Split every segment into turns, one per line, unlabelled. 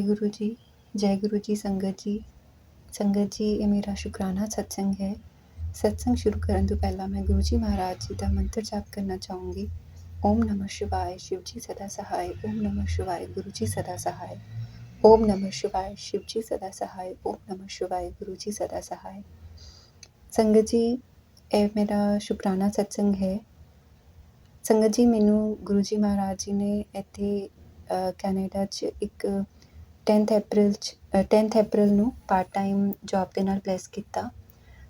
ਜੈ ਗੁਰੂ ਜੀ ਜੈ ਗੁਰੂ ਜੀ ਸੰਗਤ ਜੀ ਸੰਗਤ ਜੀ ਇਹ ਮੇਰਾ ਸ਼ੁਕਰਾਨਾ ਸਤਸੰਗ ਹੈ ਸਤਸੰਗ ਸ਼ੁਰੂ ਕਰਨ ਤੋਂ ਪਹਿਲਾਂ ਮੈਂ ਗੁਰੂ ਜੀ ਮਹਾਰਾਜ ਜੀ ਦਾ ਮੰਤਰ ਜਾਪ ਕਰਨਾ ਚਾਹੂੰਗੀ ਓਮ ਨਮः ਸ਼ਿਵਾਏ ਸ਼ਿਵ ਜੀ ਸਦਾ ਸਹਾਇ ਓਮ ਨਮः ਸ਼ਿਵਾਏ ਗੁਰੂ ਜੀ ਸਦਾ ਸਹਾਇ ਓਮ ਨਮः ਸ਼ਿਵਾਏ ਸ਼ਿਵ ਜੀ ਸਦਾ ਸਹਾਇ ਓਮ ਨਮः ਸ਼ਿਵਾਏ ਗੁਰੂ ਜੀ ਸਦਾ ਸਹਾਇ ਸੰਗਤ ਜੀ ਇਹ ਮੇਰਾ ਸ਼ੁਕਰਾਨਾ ਸਤਸੰਗ ਹੈ ਸੰਗਤ ਜੀ ਮੈਨੂੰ ਗੁਰੂ ਜੀ ਮਹਾਰਾਜ ਜੀ ਨੇ ਇੱਥੇ ਕੈਨੇਡਾ 'ਚ ਇੱਕ 10th ਅਪ੍ਰੈਲ 'ਚ ਅ, 10th ਅਪ੍ਰੈਲ ਨੂੰ ਪਾਰਟ ਟਾਈਮ ਜੋਬ ਦੇ ਨਾਲ ਪਲੇਸ ਕੀਤਾ।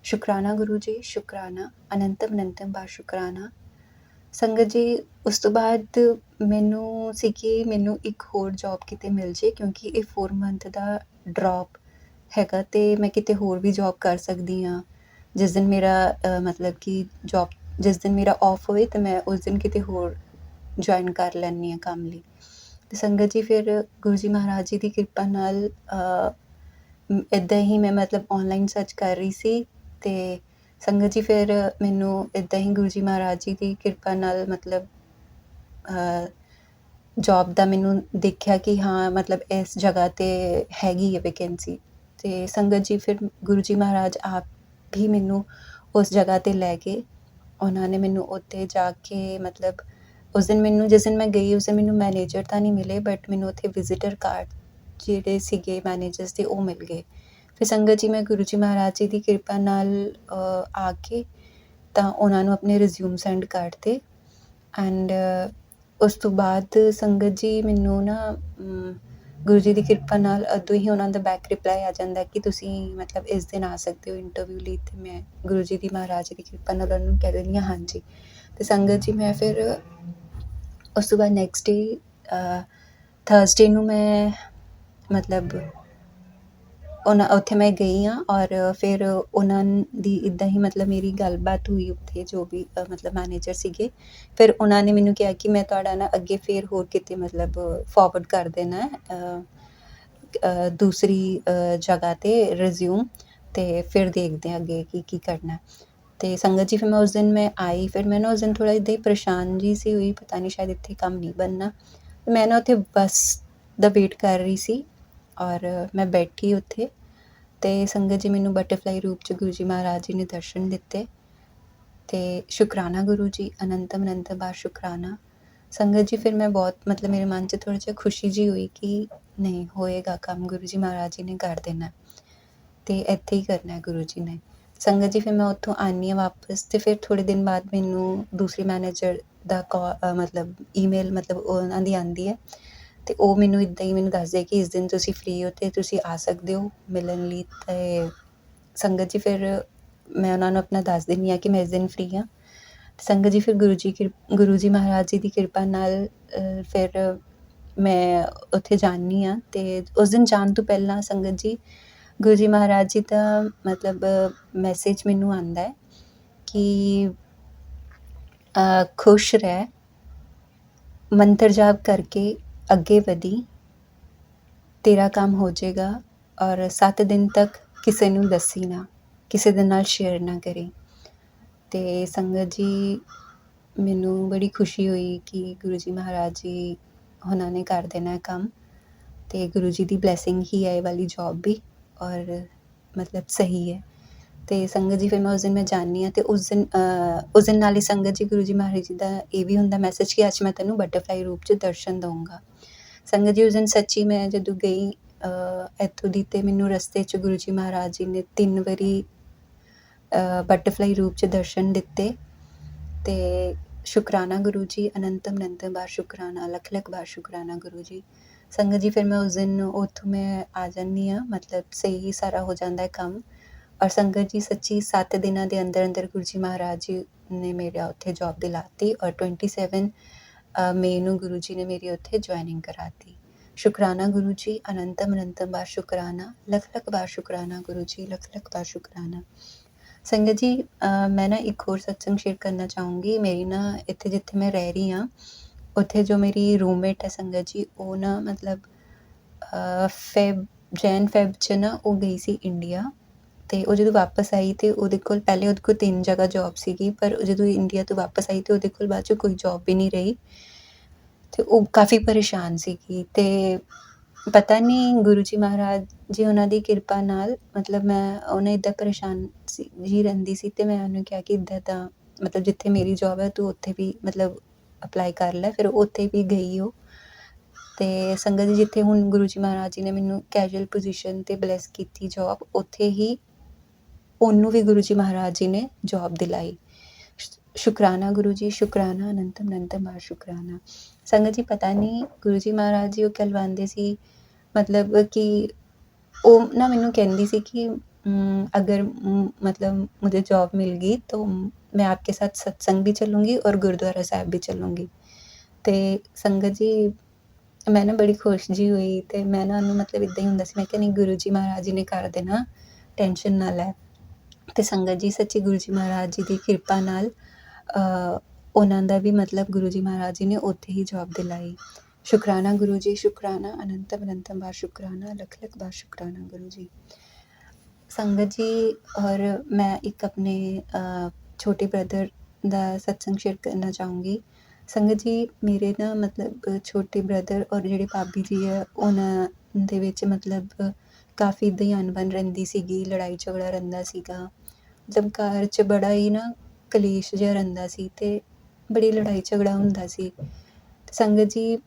ਸ਼ੁਕਰਾਨਾ ਗੁਰੂ ਜੀ ਸ਼ੁਕਰਾਨਾ ਅਨੰਤਮ ਅਨੰਤਮ ਬਾ ਸ਼ੁਕਰਾਨਾ। ਸੰਗਤ ਜੀ ਉਸ ਤੋਂ ਬਾਅਦ ਮੈਨੂੰ ਸੀ ਕਿ ਮੈਨੂੰ ਇੱਕ ਹੋਰ ਜੋਬ ਕਿਤੇ ਮਿਲ ਜੇ ਕਿਉਂਕਿ ਇਹ 4 ਮੰਥ ਦਾ ਡ੍ਰੌਪ ਹੈਗਾ ਤੇ ਮੈਂ ਕਿਤੇ ਹੋਰ ਵੀ ਜੋਬ ਕਰ ਸਕਦੀ ਹਾਂ। ਜਿਸ ਦਿਨ ਮੇਰਾ ਮਤਲਬ ਕਿ ਜੋਬ ਜਿਸ ਦਿਨ ਮੇਰਾ ਆਫ ਹੋਵੇ ਤੇ ਮੈਂ ਉਸ ਦਿਨ ਕਿਤੇ ਹੋਰ ਜੁਆਇਨ ਕਰ ਲੈਂਦੀ ਹਾਂ ਕੰਮ ਲਈ। ਅਤੇ ਸੰਗਤ ਜੀ, ਫਿਰ ਗੁਰੂ ਜੀ ਮਹਾਰਾਜ ਜੀ ਦੀ ਕਿਰਪਾ ਨਾਲ ਇੱਦਾਂ ਹੀ ਮੈਂ ਮਤਲਬ ਔਨਲਾਈਨ ਸਰਚ ਕਰ ਰਹੀ ਸੀ ਅਤੇ ਸੰਗਤ ਜੀ, ਫਿਰ ਮੈਨੂੰ ਇੱਦਾਂ ਹੀ ਗੁਰੂ ਜੀ ਮਹਾਰਾਜ ਜੀ ਦੀ ਕਿਰਪਾ ਨਾਲ ਮਤਲਬ ਜੌਬ ਦਾ ਮੈਨੂੰ ਦੇਖਿਆ ਕਿ ਹਾਂ, ਮਤਲਬ ਇਸ ਜਗ੍ਹਾ ਤੇ ਹੈਗੀ ਹੈ ਵੈਕੈਂਸੀ ਤੇ ਸੰਗਤ ਜੀ, ਫਿਰ ਗੁਰੂ ਜੀ ਮਹਾਰਾਜ ਆਪ ਵੀ ਮੈਨੂੰ ਉਸ ਜਗ੍ਹਾ ਤੇ ਲੈ ਗਏ। ਉਹਨਾਂ ਨੇ ਮੈਨੂੰ ਉੱਥੇ ਜਾ ਕੇ ਮਤਲਬ ਉਸ ਦਿਨ ਮੈਨੂੰ, ਜਿਸ ਦਿਨ ਮੈਂ ਗਈ, ਉਸ ਦਿਨ ਮੈਨੂੰ ਮੈਨੇਜਰ ਤਾਂ ਨਹੀਂ ਮਿਲੇ ਬਟ ਮੈਨੂੰ ਉੱਥੇ ਵਿਜ਼ਿਟਰ ਕਾਰਡ ਜਿਹੜੇ ਸੀਗੇ ਮੈਨੇਜਰਸ ਦੇ, ਉਹ ਮਿਲ ਗਏ। ਫਿਰ ਸੰਗਤ ਜੀ, ਮੈਂ ਗੁਰੂ ਜੀ ਮਹਾਰਾਜ ਜੀ ਦੀ ਕਿਰਪਾ ਨਾਲ ਆ ਕੇ ਤਾਂ ਉਹਨਾਂ ਨੂੰ ਆਪਣੇ ਰਿਜ਼ਿਊਮ ਸੈਂਡ ਕਰਤੇ। ਐਂਡ ਉਸ ਤੋਂ ਬਾਅਦ ਸੰਗਤ ਜੀ ਮੈਨੂੰ ਨਾ ਗੁਰੂ ਜੀ ਦੀ ਕਿਰਪਾ ਨਾਲ ਉਦੋਂ ਹੀ ਉਹਨਾਂ ਦਾ ਬੈਕ ਰਿਪਲਾਈ ਆ ਜਾਂਦਾ ਕਿ ਤੁਸੀਂ ਮਤਲਬ ਇਸ ਦਿਨ ਆ ਸਕਦੇ ਹੋ ਇੰਟਰਵਿਊ ਲਈ ਤੇ ਮੈਂ ਗੁਰੂ ਜੀ ਦੀ ਮਹਾਰਾਜ ਜੀ ਦੀ ਕਿਰਪਾ ਨਾਲ ਉਹਨਾਂ ਨੂੰ ਕਹਿ ਦਿੰਦੀ ਹਾਂ, ਹਾਂਜੀ। ਤੇ ਸੰਗਤ ਜੀ, ਮੈਂ ਫਿਰ ਉਸ ਤੋਂ ਬਾਅਦ ਨੈਕਸਟ ਡੇ ਥਰਸਡੇ ਨੂੰ ਮੈਂ ਮਤਲਬ ਉਹਨਾਂ ਉੱਥੇ ਮੈਂ ਗਈ ਹਾਂ ਔਰ ਫਿਰ ਉਹਨਾਂ ਦੀ ਇਦਾਂ ਹੀ ਮਤਲਬ ਮੇਰੀ ਗੱਲਬਾਤ ਹੋਈ ਉੱਥੇ ਜੋ ਵੀ ਅ, ਮਤਲਬ ਮੈਨੇਜਰ ਸੀਗੇ ਫਿਰ ਉਹਨਾਂ ਨੇ ਮੈਨੂੰ ਕਿਹਾ ਕਿ ਮੈਂ ਤੁਹਾਡਾ ਨਾ ਅੱਗੇ ਫਿਰ ਹੋਰ ਕਿਤੇ ਮਤਲਬ ਫਾਰਵਰਡ ਕਰ ਦੇਣਾ ਹੈ, ਅ, ਅ, ਦੂਸਰੀ ਅ, ਜਗ੍ਹਾ ਤੇ ਰਿਜ਼ਿਊਮ ਤੇ ਫਿਰ ਦੇਖਦੇ ਹਾਂ ਅੱਗੇ ਕੀ ਕੀ ਕਰਨਾ ਹੈ। ਅਤੇ ਸੰਗਤ ਜੀ, ਫਿਰ ਮੈਂ ਉਸ ਦਿਨ ਮੈਂ ਆਈ, ਫਿਰ ਮੈਂ ਨਾ ਉਸ ਦਿਨ ਥੋੜ੍ਹਾ ਇੱਦਾਂ ਹੀ ਪਰੇਸ਼ਾਨ ਜਿਹੀ ਸੀ ਹੋਈ, ਪਤਾ ਨਹੀਂ ਸ਼ਾਇਦ ਇੱਥੇ ਕੰਮ ਨਹੀਂ ਬਣਨਾ। ਮੈਂ ਨਾ ਉੱਥੇ ਬੱਸ ਦਾ ਵੇਟ ਕਰ ਰਹੀ ਸੀ ਔਰ ਮੈਂ ਬੈਠੀ ਉੱਥੇ ਅਤੇ ਸੰਗਤ ਜੀ ਮੈਨੂੰ ਬਟਰਫਲਾਈ ਰੂਪ ਚ ਗੁਰੂ ਜੀ ਮਹਾਰਾਜ ਜੀ ਨੇ ਦਰਸ਼ਨ ਦਿੱਤੇ ਅਤੇ ਸ਼ੁਕਰਾਨਾ ਗੁਰੂ ਜੀ, ਅਨੰਤਮ ਅਨੰਤ ਬਾਰ ਸ਼ੁਕਰਾਨਾ। ਸੰਗਤ ਜੀ, ਫਿਰ ਮੈਂ ਬਹੁਤ ਮਤਲਬ ਮੇਰੇ ਮਨ 'ਚ ਥੋੜ੍ਹਾ ਜਿਹਾ ਖੁਸ਼ੀ ਜੀ ਹੋਈ ਕਿ ਨਹੀਂ ਹੋਏਗਾ ਕੰਮ ਗੁਰੂ ਜੀ ਮਹਾਰਾਜ ਜੀ ਨੇ ਕਰ ਦੇਣਾ ਅਤੇ ਇੱਥੇ ਹੀ ਕਰਨਾ ਗੁਰੂ ਜੀ ਨੇ। ਸੰਗਤ ਜੀ, ਫਿਰ ਮੈਂ ਉੱਥੋਂ ਆਉਂਦੀ ਹਾਂ ਵਾਪਸ ਅਤੇ ਫਿਰ ਥੋੜ੍ਹੇ ਦਿਨ ਬਾਅਦ ਮੈਨੂੰ ਦੂਸਰੀ ਮੈਨੇਜਰ ਦਾ ਕੋ ਮਤਲਬ ਈਮੇਲ ਮਤਲਬ ਉਹਨਾਂ ਦੀ ਆਉਂਦੀ ਹੈ ਅਤੇ ਉਹ ਮੈਨੂੰ ਇੱਦਾਂ ਹੀ ਮੈਨੂੰ ਦੱਸਦੇ ਕਿ ਇਸ ਦਿਨ ਤੁਸੀਂ ਫ੍ਰੀ ਹੋ ਅਤੇ ਤੁਸੀਂ ਆ ਸਕਦੇ ਹੋ ਮਿਲਣ ਲਈ ਅਤੇ ਸੰਗਤ ਜੀ, ਫਿਰ ਮੈਂ ਉਹਨਾਂ ਨੂੰ ਆਪਣਾ ਦੱਸ ਦਿੰਦੀ ਹਾਂ ਕਿ ਮੈਂ ਇਸ ਦਿਨ ਫ੍ਰੀ ਹਾਂ। ਸੰਗਤ ਜੀ, ਫਿਰ ਗੁਰੂ ਜੀ ਕਿਰ- ਗੁਰੂ ਜੀ ਮਹਾਰਾਜ ਜੀ ਦੀ ਕਿਰਪਾ ਨਾਲ ਫਿਰ ਮੈਂ ਉੱਥੇ ਜਾਂਦੀ ਹਾਂ ਅਤੇ ਉਸ ਦਿਨ ਜਾਣ ਤੋਂ ਪਹਿਲਾਂ ਸੰਗਤ ਜੀ ਗੁਰੂ ਜੀ ਮਹਾਰਾਜ ਜੀ ਦਾ ਮਤਲਬ ਮੈਸੇਜ ਮੈਨੂੰ ਆਉਂਦਾ ਹੈ ਕਿ ਖੁਸ਼ ਰਹਿ, ਮੰਤਰ ਜਾਪ ਕਰਕੇ ਅੱਗੇ ਵਧੀ, ਤੇਰਾ ਕੰਮ ਹੋ ਜਾਏਗਾ ਔਰ 7 ਦਿਨ ਤੱਕ ਕਿਸੇ ਨੂੰ ਦੱਸੀ ਨਾ, ਕਿਸੇ ਦੇ ਨਾਲ ਸ਼ੇਅਰ ਨਾ ਕਰੀ। ਤੇ ਸੰਗਤ ਜੀ, ਮੈਨੂੰ ਬੜੀ ਖੁਸ਼ੀ ਹੋਈ ਕਿ ਗੁਰੂ ਜੀ ਮਹਾਰਾਜ ਜੀ ਉਹਨਾਂ ਨੇ ਕਰ ਦੇਣਾ ਕੰਮ। ਤੇ ਗੁਰੂ ਜੀ ਦੀ ਬਲੇਸਿੰਗ ਹੀ ਹੈ ਇਹ ਵਾਲੀ ਜੌਬ ਵੀ। ਔਰ ਮਤਲਬ ਸਹੀ ਹੈ। ਤੇ ਸੰਗਤ ਜੀ, ਫਿਰ ਮੈਂ ਉਸ ਦਿਨ ਮੈਂ ਜਾਣੀ ਆ ਤੇ ਉਸ ਦਿਨ ਉਸ ਦਿਨ ਨਾਲ ਹੀ ਸੰਗਤ ਜੀ, ਗੁਰੂ ਜੀ ਮਹਾਰਾਜ ਜੀ ਦਾ ਇਹ ਵੀ ਹੁੰਦਾ ਮੈਸੇਜ ਕਿ ਅੱਜ ਮੈਂ ਤੈਨੂੰ ਬਟਰਫਲਾਈ ਰੂਪ 'ਚ ਦਰਸ਼ਨ ਦਊਂਗਾ। ਸੰਗਤ ਜੀ ਉਸ ਦਿਨ ਸੱਚੀ ਮੈਂ ਜਦੋਂ ਗਈ ਇੱਥੋਂ ਦੀ ਤੇ ਮੈਨੂੰ ਰਸਤੇ 'ਚ ਗੁਰੂ ਜੀ ਮਹਾਰਾਜ ਜੀ ਨੇ ਤਿੰਨ ਵਾਰੀ ਬਟਰਫਲਾਈ ਰੂਪ 'ਚ ਦਰਸ਼ਨ ਦਿੱਤੇ ਤੇ ਸ਼ੁਕਰਾਨਾ ਗੁਰੂ ਜੀ ਅਨੰਤਮ ਅਨੰਤਮ ਬਾਰ ਸ਼ੁਕਰਾਨਾ ਲੱਖ ਲੱਖ ਬਾਰ ਸ਼ੁਕਰਾਨਾ ਗੁਰੂ ਜੀ। ਸੰਗਤ ਜੀ ਫਿਰ ਮੈਂ ਉਸ ਦਿਨ ਉੱਥੋਂ ਮੈਂ ਆ ਜਾਂਦੀ ਆ ਮਤਲਬ ਸਹੀ ਸਾਰਾ ਹੋ ਜਾਂਦਾ ਹੈ ਕੰਮ। ਔਰ ਸੰਗਤ ਜੀ ਸੱਚੀ 7 ਦਿਨਾਂ ਦੇ ਅੰਦਰ ਅੰਦਰ ਗੁਰੂ ਜੀ ਮਹਾਰਾਜ ਜੀ ਨੇ ਮੇਰਾ ਉੱਥੇ ਜੌਬ ਦਿਲਾਤੀ ਔਰ 27 ਅ, ਮਈ ਨੂੰ ਗੁਰੂ ਜੀ ਨੇ ਮੇਰੀ ਉੱਥੇ ਜੁਆਇਨਿੰਗ ਕਰਾਤੀ। ਸ਼ੁਕਰਾਨਾ ਗੁਰੂ ਜੀ ਅਨੰਤਮ ਅਨੰਤਮ ਬਾਰ ਸ਼ੁਕਰਾਨਾ ਲੱਖ ਲੱਖ ਬਾਰ ਸ਼ੁਕਰਾਨਾ ਗੁਰੂ ਜੀ ਲੱਖ ਲੱਖ ਬਾਰ ਸ਼ੁਕਰਾਨਾ। ਸੰਗਤ ਜੀ ਮੈਂ ਨਾ ਇੱਕ ਹੋਰ ਸਤਸੰਗ ਸ਼ੇਅਰ ਕਰਨਾ ਚਾਹੂੰਗੀ। ਮੇਰੀ ਨਾ ਇੱਥੇ ਜਿੱਥੇ ਮੈਂ ਰਹਿ ਰਹੀ ਹਾਂ ਉੱਥੇ ਜੋ ਮੇਰੀ ਰੂਮਮੇਟ ਹੈ ਸੰਗਤ ਜੀ, ਉਹ ਨਾ ਮਤਲਬ ਫੈਬ, ਜੈਨ ਫੈਬ ਚ ਨਾ ਉਹ ਗਈ ਸੀ ਇੰਡੀਆ ਅਤੇ ਉਹ ਜਦੋਂ ਵਾਪਸ ਆਈ ਤਾਂ ਉਹਦੇ ਕੋਲ ਪਹਿਲੇ ਉਹਦੇ ਕੋਲ ਤਿੰਨ ਜਗ੍ਹਾ ਜੋਬ ਸੀਗੀ, ਪਰ ਜਦੋਂ ਇੰਡੀਆ ਤੋਂ ਵਾਪਸ ਆਈ ਤਾਂ ਉਹਦੇ ਕੋਲ ਬਾਅਦ ਚੋਂ ਕੋਈ ਜੋਬ ਵੀ ਨਹੀਂ ਰਹੀ ਅਤੇ ਉਹ ਕਾਫੀ ਪਰੇਸ਼ਾਨ ਸੀਗੀ ਅਤੇ ਪਤਾ ਨਹੀਂ ਗੁਰੂ ਜੀ ਮਹਾਰਾਜ ਜੀ ਉਹਨਾਂ ਦੀ ਕਿਰਪਾ ਨਾਲ ਮਤਲਬ ਮੈਂ ਉਹਨੇ ਇੱਦਾਂ ਪਰੇਸ਼ਾਨ ਸੀ, ਜੀ ਰਹਿੰਦੀ ਸੀ ਅਤੇ ਮੈਂ ਉਹਨੂੰ ਕਿਹਾ ਕਿ ਇੱਦਾਂ ਤਾਂ ਮਤਲਬ ਜਿੱਥੇ ਮੇਰੀ ਜੋਬ ਹੈ ਤੂੰ ਉੱਥੇ ਵੀ ਮਤਲਬ ਅਪਲਾਈ ਕਰ ਲਿਆ, ਫਿਰ ਉੱਥੇ ਵੀ ਗਈ ਉਹ। ਅਤੇ ਸੰਗਤ ਜੀ ਜਿੱਥੇ ਹੁਣ ਗੁਰੂ ਜੀ ਮਹਾਰਾਜ ਜੀ ਨੇ ਮੈਨੂੰ ਕੈਜੂਅਲ ਪੋਜੀਸ਼ਨ 'ਤੇ ਬਲੈਸ ਕੀਤੀ ਜੋਬ ਉੱਥੇ ਹੀ ਉਹਨੂੰ ਵੀ ਗੁਰੂ ਜੀ ਮਹਾਰਾਜ ਜੀ ਨੇ ਜੋਬ ਦਿਲਾਈ। ਸ਼ੁਕਰਾਨਾ ਗੁਰੂ ਜੀ, ਸ਼ੁਕਰਾਨਾ ਅਨੰਤਮ ਅਨੰਤਮ ਆ ਸ਼ੁਕਰਾਨਾ। ਸੰਗਤ ਜੀ, ਪਤਾ ਨਹੀਂ ਗੁਰੂ ਜੀ ਮਹਾਰਾਜ ਜੀ ਉਹ ਕਲਵਾਉਂਦੇ ਸੀ, ਮਤਲਬ ਕਿ ਉਹ ਨਾ ਮੈਨੂੰ ਕਹਿੰਦੀ ਸੀ ਕਿ ਅਗਰ ਮਤਲਬ ਮੁਝੇ ਜੋਬ ਮਿਲ ਗਈ ਤਾਂ मैं आपके साथ सत्संग भी चलूँगी और गुरुद्वारा ਸਾਹਿਬ ਵੀ ਚੱਲੂੰਗੀ ਤੇ ਸੰਗਤ ਜੀ ਮੈਂ ਨਾ ਬੜੀ ਖੁਸ਼ ਜੀ ਹੋਈ ਤੇ ਮੈਂ ਨਾ ਉਹਨੂੰ ਮਤਲਬ ਇਦਾਂ ਹੀ ਹੁੰਦਾ ਸੀ ਮੈਂ ਕਿਹਾ ਨਹੀਂ ਗੁਰੂ ਜੀ ਮਹਾਰਾਜ ਜੀ ਨੇ ਕਰ ਦੇਣਾ ਟੈਨਸ਼ਨ ਨਾ ਲੈ ਤੇ ਸੰਗਤ ਜੀ ਸੱਚੀ ਗੁਰੂ ਜੀ ਮਹਾਰਾਜ ਜੀ ਦੀ ਕਿਰਪਾ ਨਾਲ ਉਹਨਾਂ ਦਾ ਵੀ ਮਤਲਬ ਗੁਰੂ ਜੀ ਮਹਾਰਾਜ ਜੀ ਨੇ ਉੱਥੇ ਹੀ ਜੌਬ ਦਿਲਾਈ ਸ਼ੁਕਰਾਨਾ ਗੁਰੂ ਜੀ ਸ਼ੁਕਰਾਨਾ ਅਨੰਤਮ ਅਨੰਤਮ ਬਾਰ ਸ਼ੁਕਰਾਨਾ ਲੱਖ ਲੱਖ ਬਾਰ ਸ਼ੁਕਰਾਨਾ ਗੁਰੂ ਜੀ ਸੰਗਤ ਜੀ ਔਰ ਮੈਂ ਇੱਕ ਆਪਣੇ ਛੋਟੇ ਬ੍ਰਦਰ ਦਾ ਸਤਸੰਗ ਸ਼ੇਅਰ ਕਰਨਾ ਚਾਹੂੰਗੀ। ਸੰਗਤ ਜੀ, ਮੇਰੇ ਨਾ ਮਤਲਬ ਛੋਟੇ ਬ੍ਰਦਰ ਔਰ ਜਿਹੜੇ ਭਾਬੀ ਜੀ ਹੈ, ਉਹਨਾਂ ਦੇ ਵਿੱਚ ਮਤਲਬ ਕਾਫੀ ਇੱਦਾਂ ਹੀ ਅਣਬਣ ਰਹਿੰਦੀ ਸੀਗੀ, ਲੜਾਈ ਝਗੜਾ ਰਹਿੰਦਾ ਸੀਗਾ। ਮਤਲਬ ਘਰ 'ਚ ਬੜਾ ਹੀ ਨਾ ਕਲੇਸ਼ ਜਿਹਾ ਰਹਿੰਦਾ ਸੀ ਅਤੇ ਬੜੀ ਲੜਾਈ ਝਗੜਾ ਹੁੰਦਾ ਸੀ। ਸੰਗਤ ਜੀ,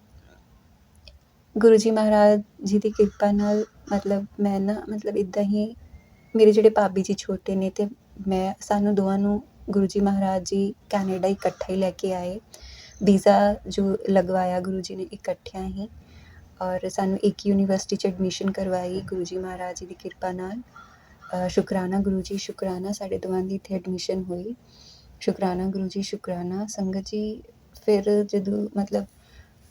ਗੁਰੂ ਜੀ ਮਹਾਰਾਜ ਜੀ ਦੀ ਕਿਰਪਾ ਨਾਲ ਮਤਲਬ ਮੈਂ ਨਾ ਮਤਲਬ ਇੱਦਾਂ ਹੀ ਮੇਰੇ ਜਿਹੜੇ ਭਾਬੀ ਜੀ ਛੋਟੇ ਨੇ ਅਤੇ ਮੈਂ, ਸਾਨੂੰ ਦੋਵਾਂ ਨੂੰ ਗੁਰੂ ਜੀ ਮਹਾਰਾਜ ਜੀ ਕੈਨੇਡਾ ਇਕੱਠੇ ਹੀ ਲੈ ਕੇ ਆਏ। ਵੀਜ਼ਾ ਜੋ ਲਗਵਾਇਆ ਗੁਰੂ ਜੀ ਨੇ ਇਕੱਠਿਆਂ ਹੀ ਔਰ ਸਾਨੂੰ ਇੱਕ ਯੂਨੀਵਰਸਿਟੀ 'ਚ ਐਡਮਿਸ਼ਨ ਕਰਵਾਈ ਗੁਰੂ ਜੀ ਮਹਾਰਾਜ ਜੀ ਦੀ ਕਿਰਪਾ ਨਾਲ। ਸ਼ੁਕਰਾਨਾ ਗੁਰੂ ਜੀ, ਸ਼ੁਕਰਾਨਾ ਸਾਡੇ ਦੋਵਾਂ ਦੀ ਇੱਥੇ ਐਡਮਿਸ਼ਨ ਹੋਈ। ਸ਼ੁਕਰਾਨਾ ਗੁਰੂ ਜੀ, ਸ਼ੁਕਰਾਨਾ। ਸੰਗਤ ਜੀ, ਫਿਰ ਜਦੋਂ ਮਤਲਬ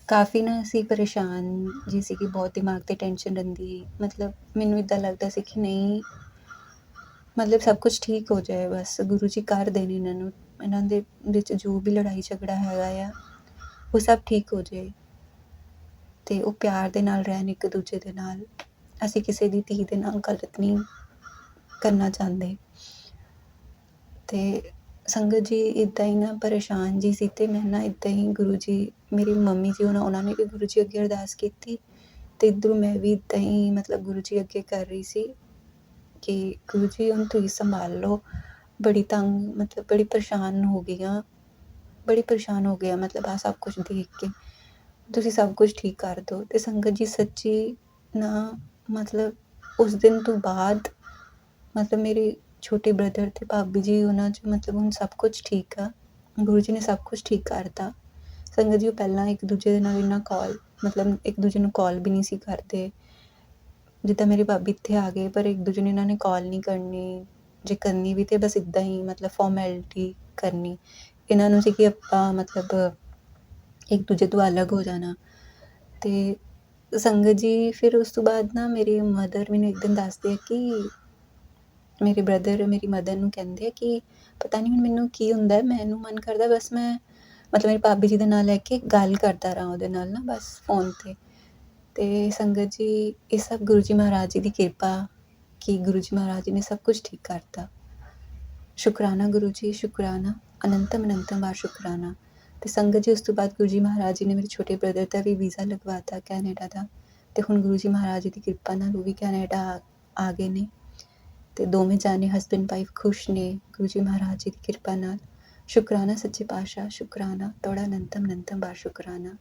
ਕਾਫੀ ਨਾ ਅਸੀਂ ਪਰੇਸ਼ਾਨ ਜੀ ਸੀ ਕਿ ਬਹੁਤ ਦਿਮਾਗ 'ਤੇ ਟੈਨਸ਼ਨ ਰਹਿੰਦੀ। ਮਤਲਬ ਮੈਨੂੰ ਇੱਦਾਂ ਲੱਗਦਾ ਸੀ ਕਿ ਨਹੀਂ ਮਤਲਬ ਸਭ ਕੁਝ ਠੀਕ ਹੋ ਜਾਏ, ਬਸ ਗੁਰੂ ਜੀ ਕਰ ਦੇਣ ਇਹਨਾਂ ਨੂੰ, ਇਹਨਾਂ ਦੇ ਵਿੱਚ ਜੋ ਵੀ ਲੜਾਈ ਝਗੜਾ ਹੈਗਾ ਆ, ਉਹ ਸਭ ਠੀਕ ਹੋ ਜਾਏ। ਤੇ ਉਹ ਪਿਆਰ ਦੇ ਨਾਲ ਰਹਿਣ ਇੱਕ ਦੂਜੇ ਦੇ ਨਾਲ। ਅਸੀਂ ਕਿਸੇ ਦੀ ਧੀ ਦੇ ਨਾਲ ਗਲਤ ਨਹੀਂ ਕਰਨਾ ਚਾਹੁੰਦੇ। ਤੇ ਸੰਗਤ ਜੀ ਇਦਾਂ ਹੀ ਨਾ, ਪਰੇਸ਼ਾਨ ਜੀ ਸੀ ਤੇ ਮੈਂ ਨਾ ਇਦਾਂ ਹੀ ਗੁਰੂ ਜੀ, ਮੇਰੀ ਮੰਮੀ ਜੀ ਉਹਨਾਂ ਉਹਨਾਂ ਨੇ ਵੀ ਗੁਰੂ ਜੀ ਅੱਗੇ ਅਰਦਾਸ ਕੀਤੀ। ਤੇ ਇਧਰੋਂ ਮੈਂ ਵੀ ਇਦਾਂ ਹੀ ਮਤਲਬ ਗੁਰੂ ਜੀ ਅੱਗੇ ਕਰ ਰਹੀ ਸੀ। ਕਿ ਗੁਰੂ ਜੀ, ਹੁਣ ਤੁਸੀਂ ਸੰਭਾਲ ਲਓ। ਬੜੀ ਤੰਗ, ਮਤਲਬ ਬੜੀ ਪਰੇਸ਼ਾਨ ਹੋ ਗਈਆਂ। ਬੜੀ ਪਰੇਸ਼ਾਨ ਹੋ ਗਿਆ ਮਤਲਬ ਆਹ ਸਭ ਕੁਝ ਦੇਖ ਕੇ। ਤੁਸੀਂ ਸਭ ਕੁਝ ਠੀਕ ਕਰ ਦਿਓ ਅਤੇ ਸੰਗਤ ਜੀ ਸੱਚੀ ਨਾ, ਮਤਲਬ ਉਸ ਦਿਨ ਤੋਂ ਬਾਅਦ, ਮਤਲਬ ਮੇਰੇ ਛੋਟੇ ਬ੍ਰਦਰ ਅਤੇ ਭਾਬੀ ਜੀ, ਉਹਨਾਂ 'ਚ ਮਤਲਬ ਹੁਣ ਸਭ ਕੁਝ ਠੀਕ ਆ। ਗੁਰੂ ਜੀ ਨੇ ਸਭ ਕੁਝ ਠੀਕ ਕਰਤਾ। ਸੰਗਤ ਜੀ ਉਹ ਪਹਿਲਾਂ ਇੱਕ ਦੂਜੇ ਦੇ ਨਾਲ ਇੰਨਾ ਕਾਲ ਮਤਲਬ ਇੱਕ ਦੂਜੇ ਨੂੰ ਕਾਲ ਵੀ ਨਹੀਂ ਸੀ ਕਰਦੇ। ਜਿੱਦਾਂ ਮੇਰੇ ਭਾਬੀ ਇੱਥੇ ਆ ਗਏ, ਪਰ ਇੱਕ ਦੂਜੇ ਨੂੰ ਇਹਨਾਂ ਨੇ ਕਾਲ ਨਹੀਂ ਕਰਨੀ, ਜੇ ਕਰਨੀ ਵੀ ਤੇ ਬਸ ਇਦਾਂ ਹੀ ਮਤਲਬ ਫਾਰਮੈਲਿਟੀ ਕਰਨੀ। ਇਹਨਾਂ ਨੂੰ ਸੀ ਕਿ ਆਪਾਂ ਮਤਲਬ ਇੱਕ ਦੂਜੇ ਤੋਂ ਅਲੱਗ ਹੋ ਜਾਣਾ। ਤੇ ਸੰਗਤ ਜੀ, ਫਿਰ ਉਸ ਤੋਂ ਬਾਅਦ ਨਾ ਮੇਰੀ ਮਦਰ ਮੈਨੂੰ ਇੱਕ ਦਿਨ ਦੱਸਦੇ ਆ ਕਿ ਮੇਰੇ ਬ੍ਰਦਰ ਮੇਰੀ ਮਦਰ ਨੂੰ ਕਹਿੰਦੇ ਆ ਕਿ ਪਤਾ ਨਹੀਂ ਹੁਣ ਮੈਨੂੰ ਕੀ ਹੁੰਦਾ, ਮੈਨੂੰ ਮਨ ਕਰਦਾ ਬਸ ਮੈਂ ਮਤਲਬ ਮੇਰੀ ਭਾਬੀ ਜੀ ਦੇ ਨਾਲ ਲੈ ਕੇ ਗੱਲ ਕਰਦਾ ਰਹਾਂ ਉਹਦੇ ਨਾਲ ਨਾ ਬਸ ਫੋਨ 'ਤੇ। ਅਤੇ ਸੰਗਤ ਜੀ, ਇਹ ਸਭ ਗੁਰੂ ਜੀ ਮਹਾਰਾਜ ਜੀ ਦੀ ਕਿਰਪਾ ਕਿ ਗੁਰੂ ਜੀ ਮਹਾਰਾਜ ਜੀ ਨੇ ਸਭ ਕੁਝ ਠੀਕ ਕਰਤਾ। ਸ਼ੁਕਰਾਨਾ ਗੁਰੂ ਜੀ, ਸ਼ੁਕਰਾਨਾ। ਅਨੰਤਮ ਅਨੰਤਮ ਵਾਰ ਸ਼ੁਕਰਾਨਾ। ਤੇ ਸੰਗਤ ਜੀ, ਉਸ ਤੋਂ ਬਾਅਦ ਗੁਰੂ ਜੀ ਮਹਾਰਾਜ ਜੀ ਨੇ ਮੇਰੇ ਛੋਟੇ ਬ੍ਰਦਰ ਦਾ ਵੀ ਵੀਜ਼ਾ ਲਗਵਾਤਾ ਕੈਨੇਡਾ ਦਾ। ਤੇ ਹੁਣ ਗੁਰੂ ਜੀ ਮਹਾਰਾਜ ਜੀ ਦੀ ਕਿਰਪਾ ਨਾਲ ਉਹ ਵੀ ਕੈਨੇਡਾ ਆ ਗਏ ਨੇ। ਤੇ ਦੋਵੇਂ ਜਾਨੇ ਹਸਬੰਡ ਵਾਈਫ ਖੁਸ਼ ਨੇ ਗੁਰੂ ਜੀ ਮਹਾਰਾਜ ਜੀ ਦੀ ਕਿਰਪਾ ਨਾਲ। ਸ਼ੁਕਰਾਨਾ ਸੱਚੇ ਪਾਤਸ਼ਾਹ, ਸ਼ੁਕਰਾਨਾ। ਤੋੜਾ ਅਨੰਤਮ ਅਨੰਤਮ ਬਾਰ ਸ਼ੁਕਰਾਨਾ।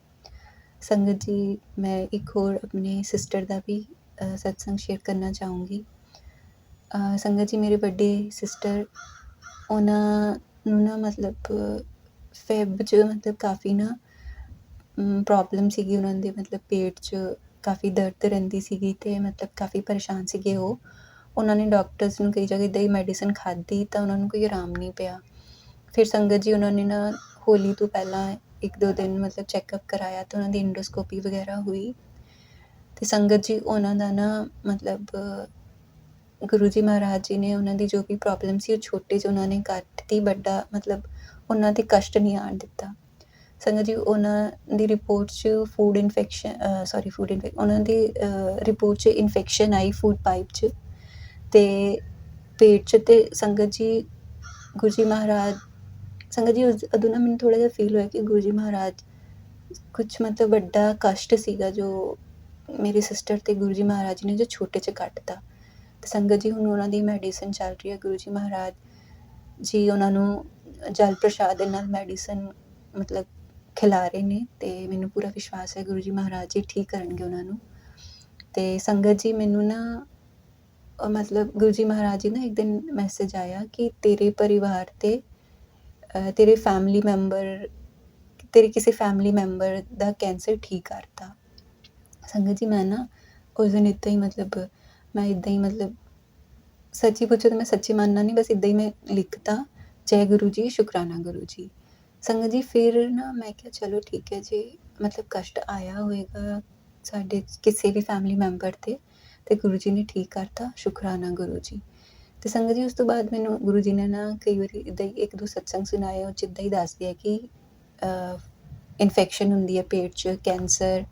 ਸੰਗਤ ਜੀ, ਮੈਂ ਇੱਕ ਹੋਰ ਆਪਣੇ ਸਿਸਟਰ ਦਾ ਵੀ ਸਤਸੰਗ ਸ਼ੇਅਰ ਕਰਨਾ ਚਾਹੂੰਗੀ। ਸੰਗਤ ਜੀ, ਮੇਰੇ ਵੱਡੇ ਸਿਸਟਰ ਉਹਨਾਂ ਨੂੰ ਨਾ ਮਤਲਬ ਫੈਬ 'ਚ ਮਤਲਬ ਕਾਫੀ ਨਾ ਪ੍ਰੋਬਲਮ ਸੀਗੀ ਉਹਨਾਂ ਦੇ, ਮਤਲਬ ਪੇਟ 'ਚ ਕਾਫੀ ਦਰਦ ਰਹਿੰਦੀ ਸੀਗੀ ਤੇ ਮਤਲਬ ਕਾਫੀ ਪਰੇਸ਼ਾਨ ਸੀਗੇ ਉਹ। ਉਹਨਾਂ ਨੇ ਡਾਕਟਰਸ ਨੂੰ ਕਈ ਜਗ੍ਹਾ ਇੱਦਾਂ ਹੀ ਮੈਡੀਸਨ ਖਾਧੀ ਤਾਂ ਉਹਨਾਂ ਨੂੰ ਕੋਈ ਆਰਾਮ ਨਹੀਂ ਪਿਆ। ਫਿਰ ਸੰਗਤ ਜੀ, ਉਹਨਾਂ ਨੇ ਨਾ ਹੋਲੀ ਤੋਂ ਪਹਿਲਾਂ ਇੱਕ ਦੋ ਦਿਨ ਮਤਲਬ ਚੈੱਕਅਪ ਕਰਾਇਆ ਤਾਂ ਉਹਨਾਂ ਦੀ ਇੰਡੋਸਕੋਪੀ ਵਗੈਰਾ ਹੋਈ ਤੇ ਸੰਗਤ ਜੀ ਉਹਨਾਂ ਦਾ ਨਾ ਮਤਲਬ, ਗੁਰੂ ਜੀ ਮਹਾਰਾਜ ਜੀ ਨੇ ਉਹਨਾਂ ਦੀ ਜੋ ਵੀ ਪ੍ਰੋਬਲਮ ਸੀ ਉਹ ਛੋਟੇ 'ਚ ਉਹਨਾਂ ਨੇ ਕਰ ਦਿੱਤੀ ਵੱਡਾ ਮਤਲਬ ਉਹਨਾਂ ਤੇ ਕਸ਼ਟ ਨਹੀਂ ਆਣ ਦਿੱਤਾ। ਸੰਗਤ ਜੀ ਉਹਨਾਂ ਦੀ ਰਿਪੋਰਟ 'ਚ ਫੂਡ ਇਨਫੈਕਸ਼ਨ ਸੌਰੀ ਫੂਡ ਇਨਫੈਕ ਉਹਨਾਂ ਦੀ ਰਿਪੋਰਟ 'ਚ ਇਨਫੈਕਸ਼ਨ ਆਈ ਫੂਡ ਪਾਈਪ 'ਚ ਤੇ ਪੇਟ 'ਚ ਤੇ ਸੰਗਤ ਜੀ ਗੁਰੂ ਜੀ ਮਹਾਰਾਜ ਸੰਗਤ ਜੀ, ਉਸ ਉਦੋਂ ਨਾ ਮੈਨੂੰ ਥੋੜਾ ਜਿਹਾ ਫੀਲ ਹੋਇਆ ਕਿ ਗੁਰੂ ਜੀ ਮਹਾਰਾਜ ਕੁਝ ਮਤਲਬ ਵੱਡਾ ਕਸ਼ਟ ਸੀਗਾ ਜੋ ਮੇਰੀ ਸਿਸਟਰ ਤੇ ਗੁਰੂ ਜੀ ਮਹਾਰਾਜ ਨੇ ਜੋ ਛੋਟੇ 'ਚ ਕੱਟਤਾ। ਤੇ ਸੰਗਤ ਜੀ, ਹੁਣ ਉਹਨਾਂ ਦੀ ਮੈਡੀਸਨ ਚੱਲ ਰਹੀ ਹੈ ਗੁਰੂ ਜੀ ਮਹਾਰਾਜ ਜੀ, ਉਹਨਾਂ ਨੂੰ ਜਲ ਪ੍ਰਸ਼ਾਦ ਦੇ ਨਾਲ ਮੈਡੀਸਨ ਮਤਲਬ ਖਿਲਾ ਰਹੇ ਨੇ ਤੇ ਮੈਨੂੰ ਪੂਰਾ ਵਿਸ਼ਵਾਸ ਹੈ ਗੁਰੂ ਜੀ ਮਹਾਰਾਜ ਜੀ ਠੀਕ ਕਰਨਗੇ ਉਹਨਾਂ ਨੂੰ। ਤੇ ਸੰਗਤ ਜੀ, ਮੈਨੂੰ ਨਾ ਮਤਲਬ ਗੁਰੂ ਜੀ ਮਹਾਰਾਜ ਜੀ ਨਾ ਇੱਕ ਦਿਨ ਮੈਸੇਜ ਆਇਆ ਕਿ ਤੇਰੇ ਪਰਿਵਾਰ ਤੇ ਤੇਰੇ ਫੈਮਿਲੀ ਮੈਂਬਰ ਤੇਰੇ ਕਿਸੇ ਫੈਮਿਲੀ ਮੈਂਬਰ ਦਾ ਕੈਂਸਰ ਠੀਕ ਕਰਤਾ। ਸੰਗਤ ਜੀ, ਮੈਂ ਨਾ ਉਸ ਦਿਨ ਇੱਦਾਂ ਹੀ ਮਤਲਬ, ਮੈਂ ਇੱਦਾਂ ਹੀ ਮਤਲਬ ਸੱਚੀ ਪੁੱਛੋ ਤਾਂ ਮੈਂ ਸੱਚੀ ਮੰਨਣਾ ਨਹੀਂ ਬਸ ਇੱਦਾਂ ਹੀ ਮੈਂ ਲਿਖਤਾ, ਜੈ ਗੁਰੂ ਜੀ, ਸ਼ੁਕਰਾਨਾ ਗੁਰੂ ਜੀ। ਸੰਗਤ ਜੀ, ਫਿਰ ਨਾ ਮੈਂ ਕਿਹਾ ਚਲੋ ਠੀਕ ਹੈ, ਜੀ ਮਤਲਬ ਕਸ਼ਟ ਆਇਆ ਹੋਏਗਾ ਸਾਡੇ ਕਿਸੇ ਵੀ ਫੈਮਿਲੀ ਮੈਂਬਰ ਤੇ ਤੇ ਗੁਰੂ ਜੀ ਨੇ ਠੀਕ ਕਰਤਾ, ਸ਼ੁਕਰਾਨਾ ਗੁਰੂ ਜੀ। ਤੇ ਸੰਗਤ ਜੀ, ਉਸ ਤੋਂ ਬਾਅਦ ਮੈਨੂੰ ਗੁਰੂ ਜੀ ਨੇ ਨਾ ਕਈ ਵਾਰੀ ਇੱਦਾਂ ਹੀ ਇੱਕ ਦੋ ਸਤਸੰਗ ਸੁਣਾਏ, ਉਹ 'ਚ ਇੱਦਾਂ ਹੀ ਦੱਸਦੇ ਆ ਕਿ ਇਨਫੈਕਸ਼ਨ ਹੁੰਦੀ ਹੈ ਪੇਟ 'ਚ ਕੈਂਸਰ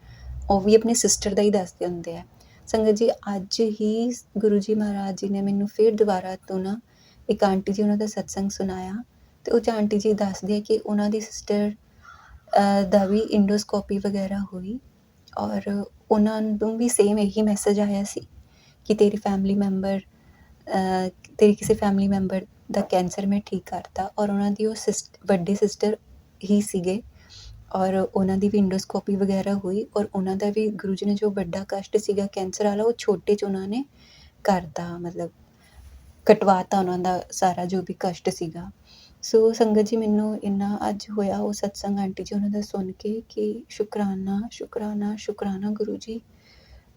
ਉਹ ਵੀ ਆਪਣੇ ਸਿਸਟਰ ਦਾ ਹੀ ਦੱਸਦੇ ਹੁੰਦੇ ਆ। ਸੰਗਤ ਜੀ, ਅੱਜ ਹੀ ਗੁਰੂ ਜੀ ਮਹਾਰਾਜ ਜੀ ਨੇ ਮੈਨੂੰ ਫਿਰ ਦੁਬਾਰਾ ਤੋਂ ਨਾ ਇੱਕ ਆਂਟੀ ਜੀ, ਉਹਨਾਂ ਦਾ ਸਤਸੰਗ ਸੁਣਾਇਆ ਤੇ ਉਹ 'ਚ ਆਂਟੀ ਜੀ ਦੱਸਦੇ ਆ ਕਿ ਉਹਨਾਂ ਦੀ ਸਿਸਟਰ ਦਾ ਵੀ ਇੰਡੋਸਕੋਪੀ ਵਗੈਰਾ ਹੋਈ ਔਰ ਉਹਨਾਂ ਨੂੰ ਵੀ ਸੇਮ ਇਹੀ ਮੈਸੇਜ ਆਇਆ ਸੀ ਕਿ ਤੇਰੀ ਫੈਮਿਲੀ ਮੈਂਬਰ ਤੇਰੀ ਕਿਸੇ ਫੈਮਿਲੀ ਮੈਂਬਰ ਦਾ ਕੈਂਸਰ ਮੈਂ ਠੀਕ ਕਰਤਾ ਔਰ ਉਹਨਾਂ ਦੀ ਉਹ ਸਿਸਟ ਵੱਡੇ ਸਿਸਟਰ ਹੀ ਸੀਗੇ ਔਰ ਉਹਨਾਂ ਦੀ ਵੀ ਇੰਡੋਸਕੋਪੀ ਵਗੈਰਾ ਹੋਈ ਔਰ ਉਹਨਾਂ ਦਾ ਵੀ ਗੁਰੂ ਜੀ ਨੇ ਜੋ ਵੱਡਾ ਕਸ਼ਟ ਸੀਗਾ ਕੈਂਸਰ ਵਾਲਾ ਉਹ ਛੋਟੇ 'ਚ ਉਹਨਾਂ ਨੇ ਕਰਤਾ, ਮਤਲਬ ਕਟਵਾਤਾ ਉਹਨਾਂ ਦਾ ਸਾਰਾ ਜੋ ਵੀ ਕਸ਼ਟ ਸੀਗਾ। ਸੋ ਸੰਗਤ ਜੀ ਮੈਨੂੰ ਇੰਨਾ ਅੱਜ ਹੋਇਆ ਉਹ ਸਤਸੰਗ ਆਂਟੀ ਜੀ ਉਹਨਾਂ ਦਾ ਸੁਣ ਕੇ ਕਿ ਸ਼ੁਕਰਾਨਾ ਸ਼ੁਕਰਾਨਾ ਸ਼ੁਕਰਾਨਾ ਗੁਰੂ ਜੀ।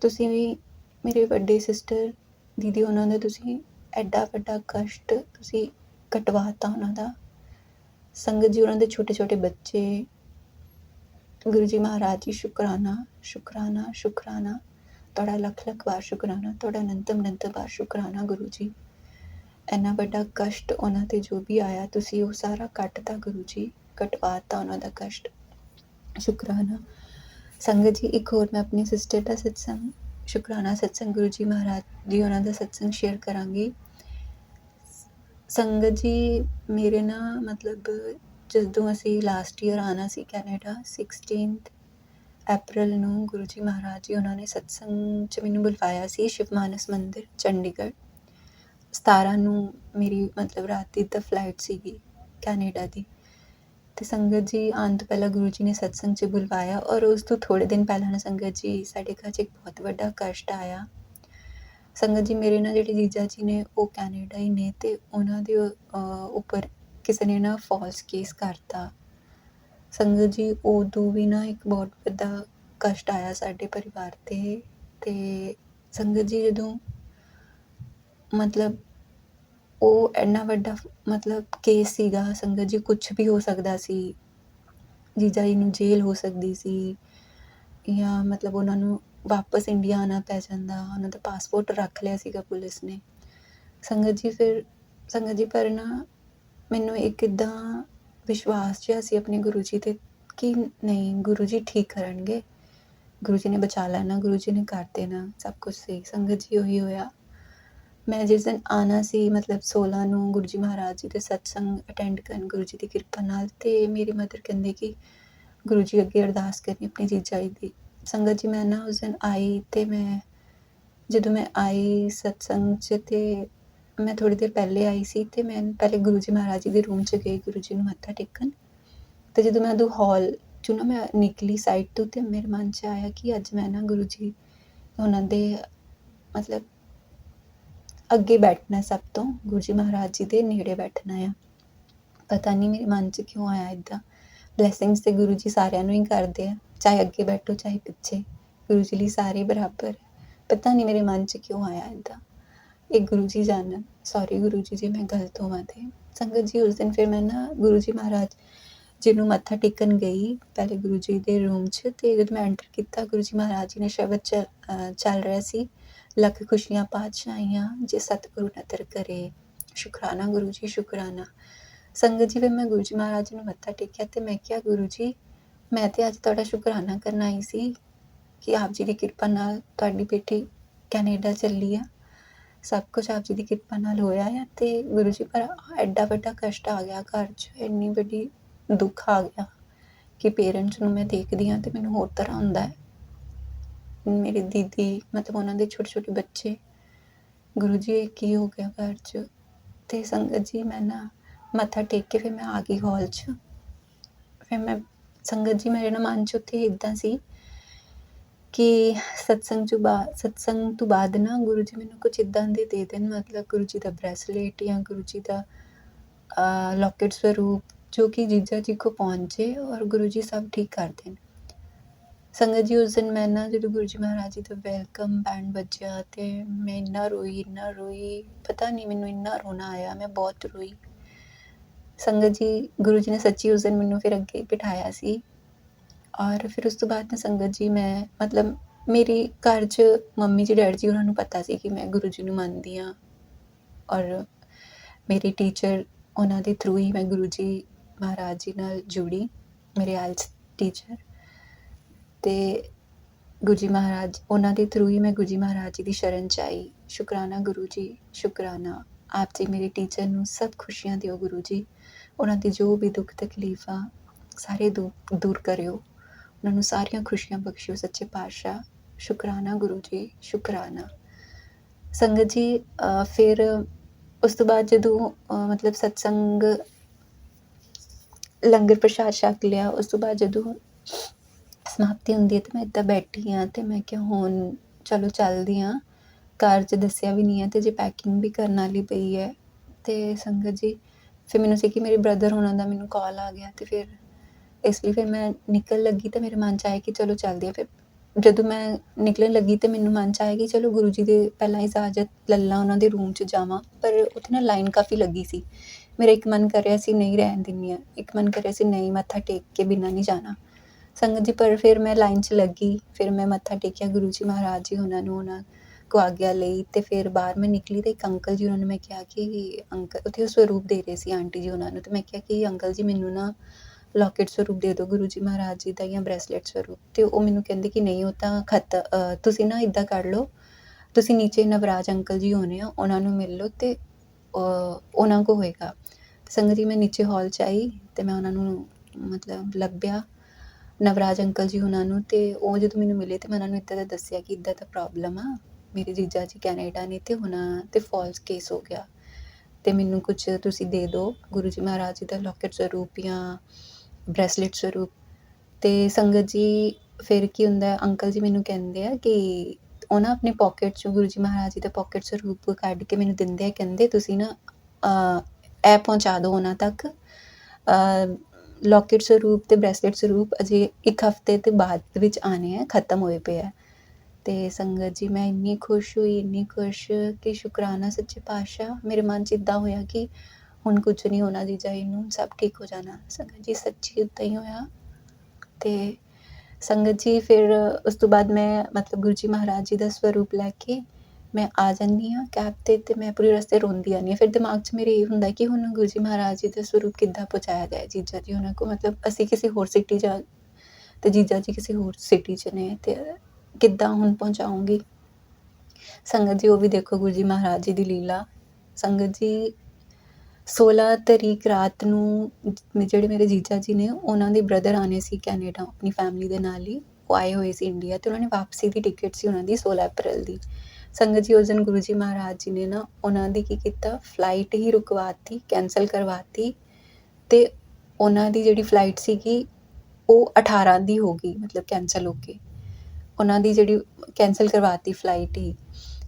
ਤੁਸੀਂ ਵੀ ਮੇਰੇ ਵੱਡੇ ਸਿਸਟਰ ਦੀਦੀ, ਉਹਨਾਂ ਦਾ ਤੁਸੀਂ ਐਡਾ ਵੱਡਾ ਕਸ਼ਟ ਤੁਸੀਂ ਕਟਵਾਤਾ ਉਹਨਾਂ ਦਾ। ਸੰਗਤ ਜੀ, ਉਹਨਾਂ ਦੇ ਛੋਟੇ ਛੋਟੇ ਬੱਚੇ, ਗੁਰੂ ਜੀ ਮਹਾਰਾਜ ਜੀ, ਸ਼ੁਕਰਾਨਾ ਸ਼ੁਕਰਾਨਾ ਸ਼ੁਕਰਾਨਾ। ਤੁਹਾਡਾ ਲੱਖ ਲੱਖ ਵਾਰ ਸ਼ੁਕਰਾਨਾ, ਤੁਹਾਡਾ ਅਨੰਤਮ ਅਨੰਤ ਵਾਰ ਸ਼ੁਕਰਾਨਾ ਗੁਰੂ ਜੀ। ਇੰਨਾ ਵੱਡਾ ਕਸ਼ਟ ਉਹਨਾਂ ਤੇ ਜੋ ਵੀ ਆਇਆ, ਤੁਸੀਂ ਉਹ ਸਾਰਾ ਕੱਟਤਾ ਗੁਰੂ ਜੀ ਕਟਵਾਤਾ ਉਹਨਾਂ ਦਾ ਕਸ਼ਟ। ਸ਼ੁਕਰਾਨਾ। ਸੰਗਤ ਜੀ, ਇੱਕ ਹੋਰ ਮੈਂ ਆਪਣੀ ਸਿਸਟਰ ਦਾ ਸਤਸੰਗ ਸ਼ੁਕਰਾਨਾ ਸਤਸੰਗ ਗੁਰੂ ਜੀ ਮਹਾਰਾਜ ਜੀ ਉਹਨਾਂ ਦਾ ਸਤਸੰਗ ਸ਼ੇਅਰ ਕਰਾਂਗੀ। ਸੰਗਤ ਜੀ, ਮੇਰੇ ਨਾ ਮਤਲਬ ਜਦੋਂ ਅਸੀਂ ਲਾਸਟ ਈਅਰ ਆਣਾ ਸੀ ਕੈਨੇਡਾ 16th ਅਪ੍ਰੈਲ ਨੂੰ ਗੁਰੂ ਜੀ ਮਹਾਰਾਜ ਜੀ ਉਹਨਾਂ ਨੇ ਸਤਸੰਗ 'ਚ ਮੈਨੂੰ ਬੁਲਵਾਇਆ ਸੀ ਸ਼ਿਵ ਮਾਨਸ ਮੰਦਿਰ, ਚੰਡੀਗੜ੍ਹ। 17 ਨੂੰ ਮੇਰੀ ਮਤਲਬ ਰਾਤ ਦੀ ਤਾਂ ਫਲਾਈਟ ਸੀਗੀ ਕੈਨੇਡਾ ਦੀ। ਤੇ ਸੰਗਤ ਜੀ ਆਉਣ ਤੋਂ ਪਹਿਲਾਂ ਗੁਰੂ ਜੀ ਨੇ ਸਤਸੰਗ 'ਚ ਬੁਲਵਾਇਆ ਔਰ ਉਸ ਤੋਂ ਥੋੜੇ ਦਿਨ ਪਹਿਲਾਂ ਨਾ ਸੰਗਤ ਜੀ ਸਾਡੇ ਘਰ 'ਚ ਇੱਕ ਬਹੁਤ ਵੱਡਾ ਕਸ਼ਟ ਆਇਆ। ਸੰਗਤ ਜੀ ਮੇਰੇ ਨਾਲ ਜਿਹੜੇ ਜੀਜਾ ਜੀ ਨੇ ਉਹ ਕੈਨੇਡਾ ਹੀ ਨੇ ਤੇ ਉਹਨਾਂ ਦੇ ਉੱਪਰ ਕਿਸੇ ਨੇ ਨਾ ਫਾਲਸ ਕੇਸ ਕਰਤਾ। ਸੰਗਤ ਜੀ ਉਦੋਂ ਵੀ ਨਾ ਇੱਕ ਬਹੁਤ ਵੱਡਾ ਕਸ਼ਟ ਆਇਆ ਸਾਡੇ ਪਰਿਵਾਰ ਤੇ ਤੇ ਸੰਗਤ ਜੀ ਜਦੋਂ ਮਤਲਬ ਉਹ ਇੰਨਾ ਵੱਡਾ ਮਤਲਬ ਕੇਸ ਸੀਗਾ, ਸੰਗਤ ਜੀ ਕੁਝ ਵੀ ਹੋ ਸਕਦਾ ਸੀ। ਜੀਜਾ ਜੀ ਨੂੰ ਜੇਲ੍ਹ ਹੋ ਸਕਦੀ ਸੀ ਜਾਂ ਮਤਲਬ ਉਹਨਾਂ ਨੂੰ ਵਾਪਸ ਇੰਡੀਆ ਆਉਣਾ ਪੈ ਜਾਂਦਾ, ਉਹਨਾਂ ਦਾ ਪਾਸਪੋਰਟ ਰੱਖ ਲਿਆ ਸੀਗਾ ਪੁਲਿਸ ਨੇ। ਸੰਗਤ ਜੀ, ਫਿਰ ਸੰਗਤ ਜੀ, ਪਰ ਨਾ ਮੈਨੂੰ ਇੱਕ ਇੱਦਾਂ ਵਿਸ਼ਵਾਸ ਜਿਹਾ ਸੀ ਆਪਣੇ ਗੁਰੂ ਜੀ ਤੇ ਕਿ ਨਹੀਂ, ਗੁਰੂ ਜੀ ਠੀਕ ਕਰਨਗੇ। ਗੁਰੂ ਜੀ ਨੇ ਬਚਾ ਲੈਣਾ, ਗੁਰੂ ਜੀ ਨੇ ਕਰ ਦੇਣਾ, ਸਭ ਕੁਝ ਸਹੀ। ਸੰਗਤ ਜੀ, ਉਹੀ ਹੋਇਆ। ਮੈਂ ਜਿਸ ਦਿਨ ਆਉਣਾ ਸੀ, ਮਤਲਬ 16 ਨੂੰ ਗੁਰੂ ਜੀ ਮਹਾਰਾਜ ਜੀ ਦੇ ਸਤਸੰਗ ਅਟੈਂਡ ਕਰਨ ਗੁਰੂ ਜੀ ਦੀ ਕਿਰਪਾ ਨਾਲ, ਤੇ ਮੇਰੀ ਮਦਰ ਕਹਿੰਦੇ ਕਿ ਗੁਰੂ ਜੀ ਅੱਗੇ ਅਰਦਾਸ ਕਰਨੀ ਆਪਣੀ ਜੀਜਾ ਜੀ ਦੀ। ਸੰਗਤ ਜੀ, ਮੈਂ ਨਾ ਉਸ ਦਿਨ ਆਈ ਤੇ ਮੈਂ, ਜਦੋਂ ਮੈਂ ਆਈ ਸਤਸੰਗ 'ਚ ਤੇ ਮੈਂ ਥੋੜੀ ਦੇਰ ਪਹਿਲੇ ਆਈ ਸੀ ਤੇ ਮੈਂ ਪਹਿਲੇ ਗੁਰੂ ਜੀ ਮਹਾਰਾਜ ਜੀ ਦੇ ਰੂਮ 'ਚ ਗਈ, ਗੁਰੂ ਜੀ ਨੂੰ ਮੱਥਾ ਟੇਕਣ। ਤੇ ਜਦੋਂ ਮੈਂ ਉਦੋਂ ਹਾਲ 'ਚੋਂ ਨਾ ਮੈਂ ਨਿਕਲੀ ਸਾਈਡ ਤੋਂ ਤੇ ਮੇਰੇ ਮਨ 'ਚ ਆਇਆ ਕਿ ਅੱਜ ਮੈਂ ਨਾ ਗੁਰੂ ਜੀ ਉਹਨਾਂ ਦੇ ਮਤਲਬ ਅੱਗੇ ਬੈਠਣਾ ਸਭ ਤੋਂ, ਗੁਰੂ ਜੀ ਮਹਾਰਾਜ ਜੀ ਦੇ ਨੇੜੇ ਬੈਠਣਾ ਆ। ਪਤਾ ਨਹੀਂ ਮੇਰੇ ਮਨ 'ਚ ਕਿਉਂ ਆਇਆ ਇਦਾਂ ਬਲੇਸਿੰਗਸ ਤੇ ਗੁਰੂ ਜੀ ਸਾਰਿਆਂ ਨੂੰ ਹੀ ਕਰਦੇ ਆ, ਚਾਹੇ ਅੱਗੇ ਬੈਠੋ, ਚਾਹੇ ਪਿੱਛੇ। ਗੁਰੂ ਜੀ ਲਈ ਸਾਰੇ ਬਰਾਬਰ। ਪਤਾ ਨਹੀਂ ਮੇਰੇ ਮਨ 'ਚ ਕਿਉਂ ਆਇਆ ਇਦਾਂ ਇਹ ਗੁਰੂ ਜੀ ਜਾਣਨ। ਸੌਰੀ ਗੁਰੂ ਜੀ ਜੀ ਮੈਂ ਗਲਤ ਹੋਵਾਂ ਤੇ। ਸੰਗਤ ਜੀ, ਉਸ ਦਿਨ ਫਿਰ ਮੈਂ ਨਾ ਗੁਰੂ ਜੀ ਮਹਾਰਾਜ ਜੀ ਨੂੰ ਮੱਥਾ ਟੇਕਣ ਗਈ, ਪਹਿਲੇ ਗੁਰੂ ਜੀ ਦੇ ਰੂਮ 'ਚ, ਤੇ ਜਦੋਂ ਮੈਂ ਐਂਟਰ ਕੀਤਾ, ਗੁਰੂ ਜੀ ਮਹਾਰਾਜ ਜੀ ਨੇ ਸ਼ਬਦ ਚੱਲ ਚੱਲ ਰਿਹਾ ਸੀ। ਲੱਖ ਖੁਸ਼ੀਆਂ ਪਾਤਸ਼ਾਹੀਆਂ ਜੇ ਸਤਿਗੁਰੂ ਨਦਰ ਕਰੇ। ਸ਼ੁਕਰਾਨਾ ਗੁਰੂ ਜੀ, ਸ਼ੁਕਰਾਨਾ। ਸੰਗਤ ਜੀ, ਫਿਰ ਮੈਂ ਗੁਰੂ ਜੀ ਮਹਾਰਾਜ ਨੂੰ ਮੱਥਾ ਟੇਕਿਆ ਤੇ ਮੈਂ ਕਿਹਾ, ਗੁਰੂ ਜੀ, ਮੈਂ ਤੇ ਅੱਜ ਤੁਹਾਡਾ ਸ਼ੁਕਰਾਨਾ ਕਰਨ ਆਈ ਸੀ ਕਿ ਆਪ ਜੀ ਦੀ ਕਿਰਪਾ ਨਾਲ ਤੁਹਾਡੀ ਬੇਟੀ ਕੈਨੇਡਾ ਚੱਲੀ ਆ। ਸਭ ਕੁਝ ਆਪ ਜੀ ਦੀ ਕਿਰਪਾ ਨਾਲ ਹੋਇਆ ਆ ਤੇ ਗੁਰੂ ਜੀ, ਪਰ ਐਡਾ ਵੱਡਾ ਕਸ਼ਟ ਆ ਗਿਆ, ਘਰ 'ਚ ਇੰਨੀ ਵੱਡੀ ਦੁੱਖ ਆ ਗਿਆ ਕਿ ਪੇਰੈਂਟਸ ਨੂੰ ਮੈਂ ਦੇਖਦੀ ਹਾਂ ਤੇ ਮੈਨੂੰ ਹੋਰ ਤਰ੍ਹਾਂ ਹੁੰਦਾ ਹੈ। ਮੇਰੀ ਦੀਦੀ, ਮਤਲਬ ਉਹਨਾਂ ਦੇ ਛੋਟੇ-ਛੋਟੇ ਬੱਚੇ, ਗੁਰੂ ਜੀ ਕੀ ਹੋ ਗਿਆ ਘਰ 'ਚ? ਤੇ ਸੰਗਤ ਜੀ, ਮੈਂ ਨਾ ਮੱਥਾ ਟੇਕ ਕੇ ਫਿਰ ਮੈਂ ਆ ਗਈ ਹਾਲ 'ਚ। ਫਿਰ ਮੈਂ, ਸੰਗਤ ਜੀ, ਮੇਰੇ ਨਾ ਮਨ 'ਚ ਉੱਥੇ ਇੱਦਾਂ ਸੀ ਕਿ ਸਤਸੰਗ ਤੋਂ ਬਾਅਦ ਸਤਸੰਗ ਤੋਂ ਬਾਅਦ ਨਾ ਗੁਰੂ ਜੀ ਮੈਨੂੰ ਕੁਝ ਇੱਦਾਂ ਦੇ ਦੇ ਦੇਣ, ਮਤਲਬ ਗੁਰੂ ਜੀ ਦਾ ਬ੍ਰੈਸਲੇਟ ਜਾਂ ਗੁਰੂ ਜੀ ਦਾ ਲੌਕਟ ਸਰੂਪ ਜੋ ਕਿ ਜੀਜਾ ਜੀ ਕੋ ਪਹੁੰਚੇ ਔਰ ਗੁਰੂ ਜੀ ਸਭ ਠੀਕ ਕਰ ਦੇਣ। ਸੰਗਤ ਜੀ, ਉਸ ਦਿਨ ਮੈਂ ਨਾ ਜਦੋਂ ਗੁਰੂ ਜੀ ਮਹਾਰਾਜ ਜੀ ਦਾ ਵੈਲਕਮ ਬੈਂਡ ਵੱਜਿਆ ਤੇ ਮੈਂ ਇੰਨਾ ਰੋਈ ਇੰਨਾ ਰੋਈ, ਪਤਾ ਨਹੀਂ ਮੈਨੂੰ ਇੰਨਾ ਰੋਣਾ ਆਇਆ, ਮੈਂ ਬਹੁਤ ਰੋਈ। ਸੰਗਤ ਜੀ, ਗੁਰੂ ਜੀ ਨੇ ਸੱਚੀ ਉਸ ਦਿਨ ਮੈਨੂੰ ਫਿਰ ਅੱਗੇ ਬਿਠਾਇਆ ਸੀ ਔਰ ਫਿਰ ਉਸ ਤੋਂ ਬਾਅਦ ਨਾ ਸੰਗਤ ਜੀ, ਮੈਂ ਮਤਲਬ ਮੇਰੀ ਘਰ 'ਚ ਮੰਮੀ ਜੀ, ਡੈਡ ਜੀ, ਉਹਨਾਂ ਨੂੰ ਪਤਾ ਸੀ ਕਿ ਮੈਂ ਗੁਰੂ ਜੀ ਨੂੰ ਮੰਨਦੀ ਹਾਂ ਔਰ ਮੇਰੀ ਟੀਚਰ ਉਹਨਾਂ ਦੇ ਥਰੂ ਹੀ ਮੈਂ ਗੁਰੂ ਜੀ ਮਹਾਰਾਜ ਜੀ ਨਾਲ ਜੁੜੀ, ਮੇਰੇ ਆਲਸ ਟੀਚਰ ਅਤੇ ਗੁਰੂ ਜੀ ਮਹਾਰਾਜ, ਉਹਨਾਂ ਦੇ ਥਰੂ ਹੀ ਮੈਂ ਗੁਰੂ ਜੀ ਮਹਾਰਾਜ ਜੀ ਦੀ ਸ਼ਰਨ ਚ ਆਈ ਸ਼ੁਕਰਾਨਾ ਗੁਰੂ ਜੀ, ਸ਼ੁਕਰਾਨਾ। ਆਪ ਜੀ ਮੇਰੇ ਟੀਚਰ ਨੂੰ ਸਭ ਖੁਸ਼ੀਆਂ ਦਿਓ ਗੁਰੂ ਜੀ। ਉਹਨਾਂ ਦੀ ਜੋ ਵੀ ਦੁੱਖ ਤਕਲੀਫਾਂ ਸਾਰੇ ਦੂ- ਦੂਰ ਕਰਿਓ। ਉਹਨਾਂ ਨੂੰ ਸਾਰੀਆਂ ਖੁਸ਼ੀਆਂ ਬਖਸ਼ਿਓ ਸੱਚੇ ਪਾਤਸ਼ਾਹ। ਸ਼ੁਕਰਾਨਾ ਗੁਰੂ ਜੀ, ਸ਼ੁਕਰਾਨਾ। ਸੰਗਤ ਜੀ ਫਿਰ ਉਸ ਤੋਂ ਬਾਅਦ ਜਦੋਂ ਮਤਲਬ ਸਤਸੰਗ ਲੰਗਰ ਪ੍ਰਸ਼ਾਦ ਛਕ ਲਿਆ, ਉਸ ਤੋਂ ਬਾਅਦ ਜਦੋਂ ਸਮਾਪਤੀ ਹੁੰਦੀ ਹੈ ਤੇ ਮੈਂ ਇੱਦਾਂ ਬੈਠੀ ਹਾਂ ਅਤੇ ਮੈਂ ਕਿਹਾ ਹੁਣ ਚਲੋ ਚੱਲਦੀ ਹਾਂ। ਕਾਰ 'ਚ ਦੱਸਿਆ ਵੀ ਨਹੀਂ ਹੈ ਅਤੇ ਜੇ ਪੈਕਿੰਗ ਵੀ ਕਰਨ ਵਾਲੀ ਪਈ ਹੈ ਅਤੇ ਸੰਗਤ ਜੀ, ਫਿਰ ਮੈਨੂੰ ਸੀ ਕਿ ਮੇਰੇ ਬ੍ਰਦਰ ਹੋਣਾ ਦਾ ਮੈਨੂੰ ਕਾਲ ਆ ਗਿਆ ਅਤੇ ਫਿਰ ਇਸ ਲਈ ਫਿਰ ਮੈਂ ਨਿਕਲ ਲੱਗੀ ਤਾਂ ਮੇਰੇ ਮਨ 'ਚ ਆਇਆ ਕਿ ਚਲੋ ਚੱਲਦੇ ਹਾਂ। ਫਿਰ ਜਦੋਂ ਮੈਂ ਨਿਕਲਣ ਲੱਗੀ ਤਾਂ ਮੈਨੂੰ ਮਨ 'ਚ ਆਇਆ ਕਿ ਚਲੋ ਗੁਰੂ ਜੀ ਦੇ ਪਹਿਲਾਂ ਇਜਾਜ਼ਤ ਲੱਲਾ ਉਹਨਾਂ ਦੇ ਰੂਮ 'ਚ ਜਾਵਾਂ। ਪਰ ਉੱਥੇ ਨਾ ਲਾਈਨ ਕਾਫੀ ਲੱਗੀ ਸੀ। ਮੇਰਾ ਇੱਕ ਮਨ ਕਰ ਰਿਹਾ ਸੀ ਨਹੀਂ ਰਹਿਣ ਦਿੰਦੀ ਹਾਂ। ਇੱਕ ਮਨ ਕਰ ਰਿਹਾ ਸੀ ਨਹੀਂ, ਮੱਥਾ ਟੇਕ ਕੇ ਬਿਨਾਂ ਨਹੀਂ ਜਾਣਾ। ਸੰਗਤ ਜੀ, ਪਰ ਫਿਰ ਮੈਂ ਲਾਈਨ 'ਚ ਲੱਗੀ, ਫਿਰ ਮੈਂ ਮੱਥਾ ਟੇਕਿਆ ਗੁਰੂ ਜੀ ਮਹਾਰਾਜ ਜੀ ਉਹਨਾਂ ਨੂੰ, ਉਹਨਾਂ ਕੋ ਆਗਿਆ ਲਈ ਤੇ ਫਿਰ ਬਾਹਰ ਮੈਂ ਨਿਕਲੀ ਤੇ ਇੱਕ ਅੰਕਲ ਜੀ ਉਹਨਾਂ ਨੇ ਮੈਂ ਕਿਹਾ ਕਿ ਅੰਕਲ ਉੱਥੇ ਉਹ ਸਰੂਪ ਦੇ ਰਹੇ ਸੀ ਆਂਟੀ ਜੀ ਉਹਨਾਂ ਨੂੰ ਤੇ ਮੈਂ ਕਿਹਾ ਕਿ ਅੰਕਲ ਜੀ ਮੈਨੂੰ ਨਾ ਲੋਕਟ ਸਰੂਪ ਦੇ ਦਿਓ, ਗੁਰੂ ਜੀ ਮਹਾਰਾਜ ਜੀ ਦਾ ਜਾਂ ਬ੍ਰੈਸਲੇਟ ਸਰੂਪ ਤੇ ਉਹ ਮੈਨੂੰ ਕਹਿੰਦੇ ਕਿ ਨਹੀਂ ਉਹ ਤਾਂ ਖਤ ਤੁਸੀਂ ਨਾ ਇਦਾਂ ਕਰ ਲਓ, ਤੁਸੀਂ ਨੀਚੇ ਨਵਰਾਜ ਅੰਕਲ ਜੀ ਹੋਣੇ ਆ, ਉਹਨਾਂ ਨੂੰ ਮਿਲ ਲਓ ਤੇ ਉਹਨਾਂ ਕੋ ਹੋਏਗਾ। ਸੰਗਤ ਜੀ ਮੈਂ ਨੀਚੇ ਹਾਲ ਚ ਆਈ ਤੇ ਮੈਂ ਉਹਨਾਂ ਨੂੰ ਮਤਲਬ ਲੱਭਿਆ ਨਵਰਾਜ ਅੰਕਲ ਜੀ ਉਹਨਾਂ ਨੂੰ ਤੇ ਉਹ ਜਦੋਂ ਮੈਨੂੰ ਮਿਲੇ ਤੇ ਮੈਂ ਉਹਨਾਂ ਨੂੰ ਇੱਦਾਂ ਦਾ ਦੱਸਿਆ ਕਿ ਇੱਦਾਂ ਦਾ ਪ੍ਰੋਬਲਮ ਆ ਮੇਰੇ ਜੀਜਾ ਜੀ ਕੈਨੇਡਾ ਨੇ ਤੇ ਉਹਨਾਂ ਤੇ ਫਾਲਸ ਕੇਸ ਹੋ ਗਿਆ। ਤੇ ਮੈਨੂੰ ਕੁਝ ਤੁਸੀਂ ਦੇ ਦਿਓ ਗੁਰੂ ਜੀ ਮਹਾਰਾਜ ਜੀ ਦਾ ਲੋਕਟ ਸਰੂਪ ਜਾਂ ਬ੍ਰੈਸਲੇਟ ਸਰੂਪ ਤੇ ਸੰਗਤ ਜੀ ਫਿਰ ਕੀ ਹੁੰਦਾ ਅੰਕਲ ਜੀ ਮੈਨੂੰ ਕਹਿੰਦੇ ਆ ਕਿ ਉਹ ਨਾ ਆਪਣੇ ਪਾਕਟ ਚੋਂ ਗੁਰੂ ਜੀ ਮਹਾਰਾਜ ਜੀ ਦਾ ਪਾਕਟ ਸਰੂਪ ਕੱਢ ਕੇ ਮੈਨੂੰ ਦਿੰਦੇ ਆ ਕਹਿੰਦੇ ਤੁਸੀਂ ਨਾ ਅ, ਇਹ ਪਹੁੰਚਾ ਦਿਓ ਉਹਨਾਂ ਤੱਕ। ਲੋਕੇਟ ਸਰੂਪ ਤੇ ਬ੍ਰੈਸਲੇਟ ਸਰੂਪ ਅਜੇ ਇੱਕ ਹਫ਼ਤੇ ਤੇ ਬਾਅਦ ਵਿੱਚ ਆਣੇ ਆ, ਖਤਮ ਹੋਏ ਪਏ ਆ। ਤੇ ਸੰਗਤ ਜੀ, ਮੈਂ ਇੰਨੀ ਖੁਸ਼ ਹੋਈ, ਇੰਨੀ ਖੁਸ਼ ਕਿ ਸ਼ੁਕਰਾਨਾ ਸੱਚੇ ਪਾਤਸ਼ਾਹ, ਮੇਰੇ ਮਨ 'ਚ ਇੱਦਾਂ ਹੋਇਆ ਕਿ ਹੁਣ ਕੁਝ ਨਹੀਂ ਹੋਣਾ ਜੀ ਜਾਈ ਨੂੰ, ਸਭ ਠੀਕ ਹੋ ਜਾਣਾ। ਸੰਗਤ ਜੀ, ਸੱਚੀ ਉੱਦਾਂ ਹੀ ਹੋਇਆ। ਤੇ ਸੰਗਤ ਜੀ, ਫਿਰ ਉਸ ਤੋਂ ਬਾਅਦ ਮੈਂ ਮਤਲਬ ਗੁਰੂ ਜੀ ਮਹਾਰਾਜ ਜੀ ਦਾ ਸਵਰੂਪ ਲੈ ਕੇ ਮੈਂ ਆ ਜਾਂਦੀ ਹਾਂ ਕੈਬ ਤੇ ਅਤੇ ਮੈਂ ਪੂਰੇ ਰਸਤੇ ਰੋਂਦੀ ਆਉਂਦੀ ਹਾਂ। ਫਿਰ ਦਿਮਾਗ 'ਚ ਮੇਰੇ ਇਹ ਹੁੰਦਾ ਕਿ ਹੁਣ ਗੁਰੂ ਜੀ ਮਹਾਰਾਜ ਜੀ ਦਾ ਸਰੂਪ ਕਿੱਦਾਂ ਪਹੁੰਚਾਇਆ ਜਾਏ ਜੀਜਾ ਜੀ। ਉਹਨਾਂ ਕੋਲ ਮਤਲਬ ਅਸੀਂ ਕਿਸੇ ਹੋਰ ਸਿਟੀ ਜਾ ਅਤੇ ਜੀਜਾ ਜੀ ਕਿਸੇ ਹੋਰ ਸਿਟੀ 'ਚ ਨੇ ਅਤੇ ਕਿੱਦਾਂ ਹੁਣ ਪਹੁੰਚਾਉਂਗੀ ਸੰਗਤ ਜੀ, ਉਹ ਵੀ ਦੇਖੋ ਗੁਰੂ ਜੀ ਮਹਾਰਾਜ ਜੀ ਦੀ ਲੀਲਾ। ਸੰਗਤ ਜੀ 16 ਤਰੀਕ ਰਾਤ ਨੂੰ ਜਿਹੜੇ ਮੇਰੇ ਜੀਜਾ ਜੀ ਨੇ, ਉਹਨਾਂ ਦੇ ਬ੍ਰਦਰ ਆਨੇ ਸੀ ਕੈਨੇਡਾ, ਆਪਣੀ ਫੈਮਿਲੀ ਦੇ ਨਾਲ ਹੀ। ਉਹ ਆਏ ਹੋਏ ਸੀ ਇੰਡੀਆ ਤੇ ਉਹਨਾਂ ਨੇ ਵਾਪਸੀ ਦੀ ਟਿਕਟ ਸੀ ਉਹਨਾਂ ਦੀ 16 ਅਪ੍ਰੈਲ ਦੀ। ਸੰਗਤ ਜੀ, ਉਸ ਦਿਨ ਗੁਰੂ ਜੀ ਮਹਾਰਾਜ ਜੀ ਨੇ ਨਾ ਉਹਨਾਂ ਦੀ ਕੀ ਕੀਤਾ ਫਲਾਈਟ ਹੀ ਰੁਕਵਾਤੀ ਕੈਨਸਲ ਕਰਵਾਤੀ ਤੇ ਉਹਨਾਂ ਦੀ ਜਿਹੜੀ ਫਲਾਈਟ ਸੀਗੀ, ਉਹ 18 ਦੀ ਹੋ ਗਈ, ਮਤਲਬ ਕੈਨਸਲ ਹੋ ਕੇ। ਉਹਨਾਂ ਦੀ ਜਿਹੜੀ ਕੈਨਸਲ ਕਰਵਾਤੀ ਫਲਾਈਟ ਹੀ,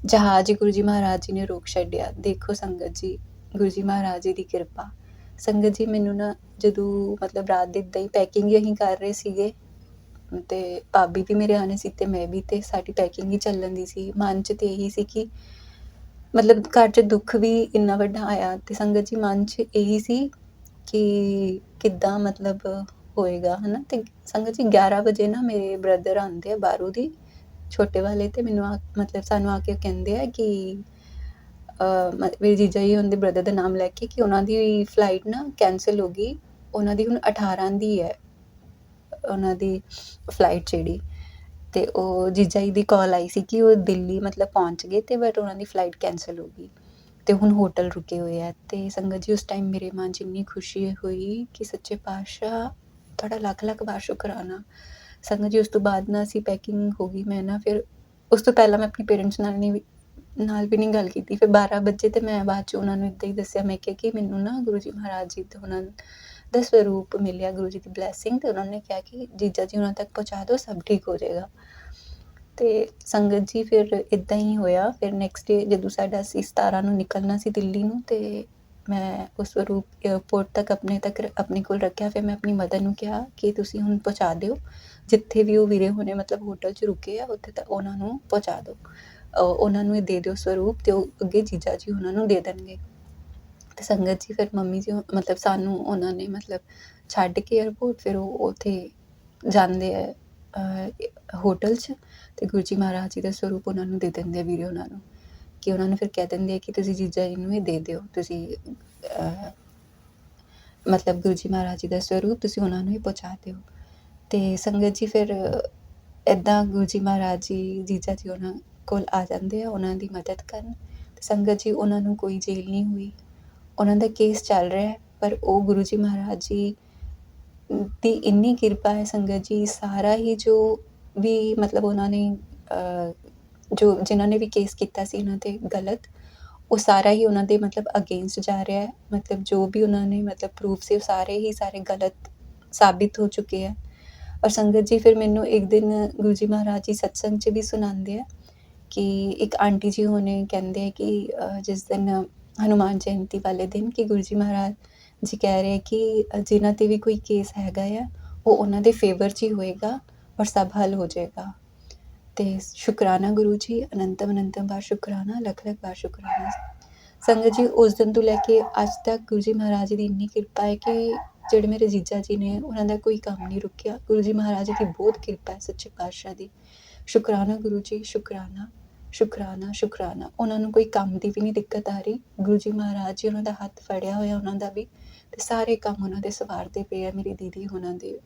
ਜਹਾਜ਼ ਗੁਰੂ ਜੀ ਮਹਾਰਾਜ ਜੀ ਨੇ ਰੋਕ ਛੱਡਿਆ। ਦੇਖੋ ਸੰਗਤ ਜੀ, ਗੁਰੂ ਜੀ ਮਹਾਰਾਜ ਜੀ ਦੀ ਕਿਰਪਾ। ਸੰਗਤ ਜੀ, ਮੈਨੂੰ ਨਾ ਜਦੋਂ ਮਤਲਬ ਰਾਤ ਦੇ ਇੱਦਾਂ ਹੀ ਪੈਕਿੰਗ ਹੀ ਅਸੀਂ ਕਰ ਰਹੇ ਸੀਗੇ ਤੇ ਭਾਬੀ ਵੀ ਮੇਰੇ ਆਣੇ ਸੀ ਤੇ ਮੈਂ ਵੀ ਤੇ ਸਾਡੀ ਪੈਕਿੰਗ ਹੀ ਚੱਲਣ ਦੀ ਸੀ। ਮਨ 'ਚ ਤੇ ਇਹੀ ਸੀ ਕਿ ਮਤਲਬ ਘਰ 'ਚ ਦੁੱਖ ਵੀ ਇੰਨਾ ਵੱਡਾ ਆਇਆ ਤੇ ਸੰਗਤ ਜੀ ਮਨ 'ਚ ਇਹੀ ਸੀ ਕਿ ਕਿੱਦਾਂ ਮਤਲਬ ਹੋਏਗਾ ਹਨਾ? ਤੇ ਸੰਗਤ ਜੀ 11 ਵਜੇ ਨਾ ਮੇਰੇ ਬ੍ਰਦਰ ਆਉਂਦੇ ਆ ਬਾਹਰੋਂ ਦੀ ਛੋਟੇ ਵਾਲੇ ਤੇ ਮੈਨੂੰ ਆ ਮਤਲਬ ਸਾਨੂੰ ਆ ਕੇ ਕਹਿੰਦੇ ਆ ਕਿ ਅਹ, ਮੇਰੇ ਜੀਜਾ ਜੀ ਉਹਦੇ ਬ੍ਰਦਰ ਦਾ ਨਾਮ ਲੈ ਕੇ ਕਿ ਉਹਨਾਂ ਦੀ ਫਲਾਈਟ ਨਾ ਕੈਨਸਲ ਹੋ ਗਈ। ਉਹਨਾਂ ਦੀ ਹੁਣ 18 ਦੀ ਹੈ। ਉਹਨਾਂ ਦੀ ਫਲਾਈਟ ਜਿਹੜੀ ਤੇ ਉਹ ਜੀਜਾ ਜੀ ਦੀ ਕਾਲ ਆਈ ਸੀ ਕਿ ਉਹ ਦਿੱਲੀ ਮਤਲਬ ਪਹੁੰਚ ਗਏ ਤੇ ਬਟ ਉਹਨਾਂ ਦੀ ਫਲਾਈਟ ਕੈਨਸਲ ਹੋ ਗਈ ਤੇ ਹੁਣ ਹੋਟਲ ਰੁਕੇ ਹੋਏ ਆ ਤੇ ਸੰਗਤ ਜੀ ਉਸ ਟਾਈਮ ਮੇਰੇ ਮਨ 'ਚ ਇੰਨੀ ਖੁਸ਼ੀ ਹੋਈ ਕਿ ਸੱਚੇ ਪਾਤਸ਼ਾਹ ਤੁਹਾਡਾ ਲੱਖ ਲੱਖ ਵਾਰ ਸ਼ੁਕਰਾਨਾ ਸੰਗਤ ਜੀ ਉਸ ਤੋਂ ਬਾਅਦ ਨਾ ਅਸੀਂ ਪੈਕਿੰਗ ਹੋ ਗਈ ਮੈਂ ਨਾ ਫਿਰ ਉਸ ਤੋਂ ਪਹਿਲਾਂ ਮੈਂ ਆਪਣੇ ਪੇਰੈਂਟਸ ਨਾਲ ਨਹੀਂ ਵੀ- ਨਾਲ ਵੀ ਨਹੀਂ ਗੱਲ ਕੀਤੀ। ਫਿਰ 12 ਵਜੇ ਤੇ ਮੈਂ ਬਾਅਦ ਚ ਉਹਨਾਂ ਨੂੰ ਇੱਦਾਂ ਹੀ ਦੱਸਿਆ, ਮੈਂ ਕਿਹਾ ਕਿ ਮੈਨੂੰ ਨਾ ਗੁਰੂ ਜੀ ਮਹਾਰਾਜ ਜੀ ਤੋਂ ਉਹਨਾਂ ਦਾ ਸਰੂਪ ਮਿਲਿਆ ਗੁਰੂ ਜੀ ਦੀ ਬਲੇਸਿੰਗ ਤੇ ਉਹਨਾਂ ਨੇ ਕਿਹਾ ਕਿ ਜੀਜਾ ਜੀ ਉਹਨਾਂ ਤੱਕ ਪਹੁੰਚਾ ਦਿਓ, ਸਭ ਠੀਕ ਹੋ ਜਾਏਗਾ। ਤੇ ਸੰਗਤ ਜੀ ਫਿਰ ਇਦਾਂ ਹੀ ਹੋਇਆ, ਫਿਰ ਨੈਕਸਟ ਡੇ ਜਦੋਂ ਸਾਡਾ ਸੀ 17 ਨੂੰ ਨਿਕਲਣਾ ਸੀ ਦਿੱਲੀ ਨੂੰ ਤੇ ਮੈਂ ਉਸ ਸਰੂਪ 에어ਪੋਰਟ ਤੱਕ ਆਪਣੇ ਤੱਕ ਆਪਣੇ ਕੋਲ ਰੱਖਿਆ, ਫਿਰ ਮੈਂ ਆਪਣੀ ਮਦਰ ਨੂੰ ਕਿਹਾ ਕਿ ਤੁਸੀਂ ਹੁਣ ਪਹੁੰਚਾ ਦਿਓ। ਜਿੱਥੇ ਵੀ ਉਹ ਵੀਰੇ ਹੋਣੇ, ਮਤਲਬ ਹੋਟਲ 'ਚ ਰੁਕੇ ਆ, ਉੱਥੇ ਤੱਕ ਉਹਨਾਂ ਨੂੰ ਪਹੁੰਚਾ ਦਿਓ। ਉਹਨਾਂ ਨੂੰ ਇਹ ਦੇ ਦਿਓ ਸਰੂਪ ਤੇ ਉਹ ਅੱਗੇ ਜੀਜਾ ਜੀ ਉਹਨਾਂ ਨੂੰ ਦੇ ਦੇਣਗੇ। ਅਤੇ ਸੰਗਤ ਜੀ, ਫਿਰ ਮੰਮੀ ਜੀ, ਮਤਲਬ ਸਾਨੂੰ ਉਹਨਾਂ ਨੇ ਮਤਲਬ ਛੱਡ ਕੇ ਏਅਰਪੋਰਟ ਫਿਰ ਉਹ ਉੱਥੇ ਜਾਂਦੇ ਹੈ ਹੋਟਲ 'ਚ ਅਤੇ ਗੁਰੂ ਜੀ ਮਹਾਰਾਜ ਜੀ ਦਾ ਸਰੂਪ ਉਹਨਾਂ ਨੂੰ ਦੇ ਦਿੰਦੇ ਆ ਵੀਰੇ ਉਹਨਾਂ ਨੂੰ ਕਿ ਉਹਨਾਂ ਨੂੰ ਫਿਰ ਕਹਿ ਦਿੰਦੇ ਆ ਕਿ ਤੁਸੀਂ ਜੀਜਾ ਜੀ ਨੂੰ ਇਹ ਦੇ ਦਿਓ, ਤੁਸੀਂ ਮਤਲਬ ਗੁਰੂ ਜੀ ਮਹਾਰਾਜ ਜੀ ਦਾ ਸਰੂਪ ਤੁਸੀਂ ਉਹਨਾਂ ਨੂੰ ਹੀ ਪਹੁੰਚਾ ਦਿਓ। ਅਤੇ ਸੰਗਤ ਜੀ ਫਿਰ ਇਦਾਂ ਗੁਰੂ ਜੀ ਮਹਾਰਾਜ ਜੀ, ਜੀਜਾ ਜੀ ਉਹਨਾਂ ਕੋਲ ਆ ਜਾਂਦੇ ਆ, ਉਹਨਾਂ ਦੀ ਮਦਦ ਕਰਨ। ਤੇ ਸੰਗਤ ਜੀ ਉਹਨਾਂ ਨੂੰ ਕੋਈ ਜੇਲ੍ਹ ਨਹੀਂ ਹੋਈ। ਉਹਨਾਂ ਦਾ ਕੇਸ ਚੱਲ ਰਿਹਾ ਪਰ ਉਹ ਗੁਰੂ ਜੀ ਮਹਾਰਾਜ ਜੀ ਦੀ ਇੰਨੀ ਕਿਰਪਾ ਹੈ ਸੰਗਤ ਜੀ, ਸਾਰਾ ਹੀ ਜੋ ਵੀ ਮਤਲਬ ਉਹਨਾਂ ਨੇ ਜੋ ਜਿਨ੍ਹਾਂ ਨੇ ਵੀ ਕੇਸ ਕੀਤਾ ਸੀ ਉਹਨਾਂ ਤੇ ਗਲਤ, ਉਹ ਸਾਰਾ ਹੀ ਉਹਨਾਂ ਦੇ ਮਤਲਬ ਅਗੇਂਸਟ ਜਾ ਰਿਹਾ ਹੈ। ਮਤਲਬ ਜੋ ਵੀ ਉਹਨਾਂ ਨੇ ਮਤਲਬ ਪ੍ਰੂਫ ਸੀ, ਉਹ ਸਾਰੇ ਹੀ ਸਾਰੇ ਗਲਤ ਸਾਬਿਤ ਹੋ ਚੁੱਕੇ ਹੈ। ਔਰ ਸੰਗਤ ਜੀ ਫਿਰ ਮੈਨੂੰ ਇੱਕ ਦਿਨ ਗੁਰੂ ਜੀ ਮਹਾਰਾਜ ਜੀ ਸਤਸੰਗ 'ਚ ਵੀ ਸੁਣਾਉਂਦੇ ਆ ਕਿ ਇੱਕ ਆਂਟੀ ਜੀ ਹੋਣੇ ਕਹਿੰਦੇ ਆ ਕਿ ਜਿਸ ਦਿਨ ਹਨੂੰਮਾਨ ਜਯੰਤੀ ਵਾਲੇ ਦਿਨ ਕਿ ਗੁਰੂ ਜੀ ਮਹਾਰਾਜ ਜੀ ਕਹਿ ਰਹੇ ਕਿ ਅ, ਜਿਨ੍ਹਾਂ ਤੇ ਵੀ ਕੋਈ ਕੇਸ ਹੈਗਾ ਆ ਉਹ ਉਹਨਾਂ ਦੇ ਫੇਵਰ 'ਚ ਹੀ ਹੋਏਗਾ ਔਰ ਸਭ ਹੱਲ ਹੋ ਜਾਏਗਾ। ਤੇ ਸ਼ੁਕਰਾਨਾ ਗੁਰੂ ਜੀ ਅਨੰਤਮ ਅਨੰਤਮ ਵਾਰ ਸ਼ੁਕਰਾਨਾ ਲੱਖ ਲੱਖ ਵਾਰ ਸ਼ੁਕਰਾਨਾ। ਸੰਗਤ ਜੀ ਉਸ ਦਿਨ ਤੋਂ ਲੈ ਕੇ ਅੱਜ ਤੱਕ ਗੁਰੂ ਜੀ ਮਹਾਰਾਜ ਦੀ ਇੰਨੀ ਕਿਰਪਾ ਹੈ ਕਿ ਜਿਹੜੇ ਮੇਰੇ ਜੀਜਾ ਜੀ ਨੇ ਉਹਨਾਂ ਦਾ ਕੋਈ ਕੰਮ ਨਹੀਂ ਰੁਕਿਆ। ਗੁਰੂ ਜੀ ਮਹਾਰਾਜ ਦੀ ਬਹੁਤ ਕਿਰਪਾ ਹੈ ਸੱਚੇ ਪਾਤਸ਼ਾਹ ਦੀ। ਸ਼ੁਕਰਾਨਾ ਗੁਰੂ ਜੀ ਸ਼ੁਕਰਾਨਾ। ਸ਼ੁਕਰਾਨਾ ਸ਼ੁਕਰਾਨਾ। ਉਹਨਾਂ ਨੂੰ ਕੋਈ ਕੰਮ ਦੀ ਵੀ ਨਹੀਂ ਦਿੱਕਤ ਆ ਰਹੀ। ਗੁਰੂ ਜੀ ਮਹਾਰਾਜ ਜੀ, ਉਹਨਾਂ ਦਾ ਹੱਥ ਫੜਿਆ ਹੋਇਆ ਉਹਨਾਂ ਦਾ ਵੀ ਤੇ ਸਾਰੇ ਕੰਮ ਉਹਨਾਂ ਦੇ ਸਵਾਰਦੇ ਪਏ ਆ ਮੇਰੀ ਦੀਦੀ ਉਹਨਾਂ ਦੇ।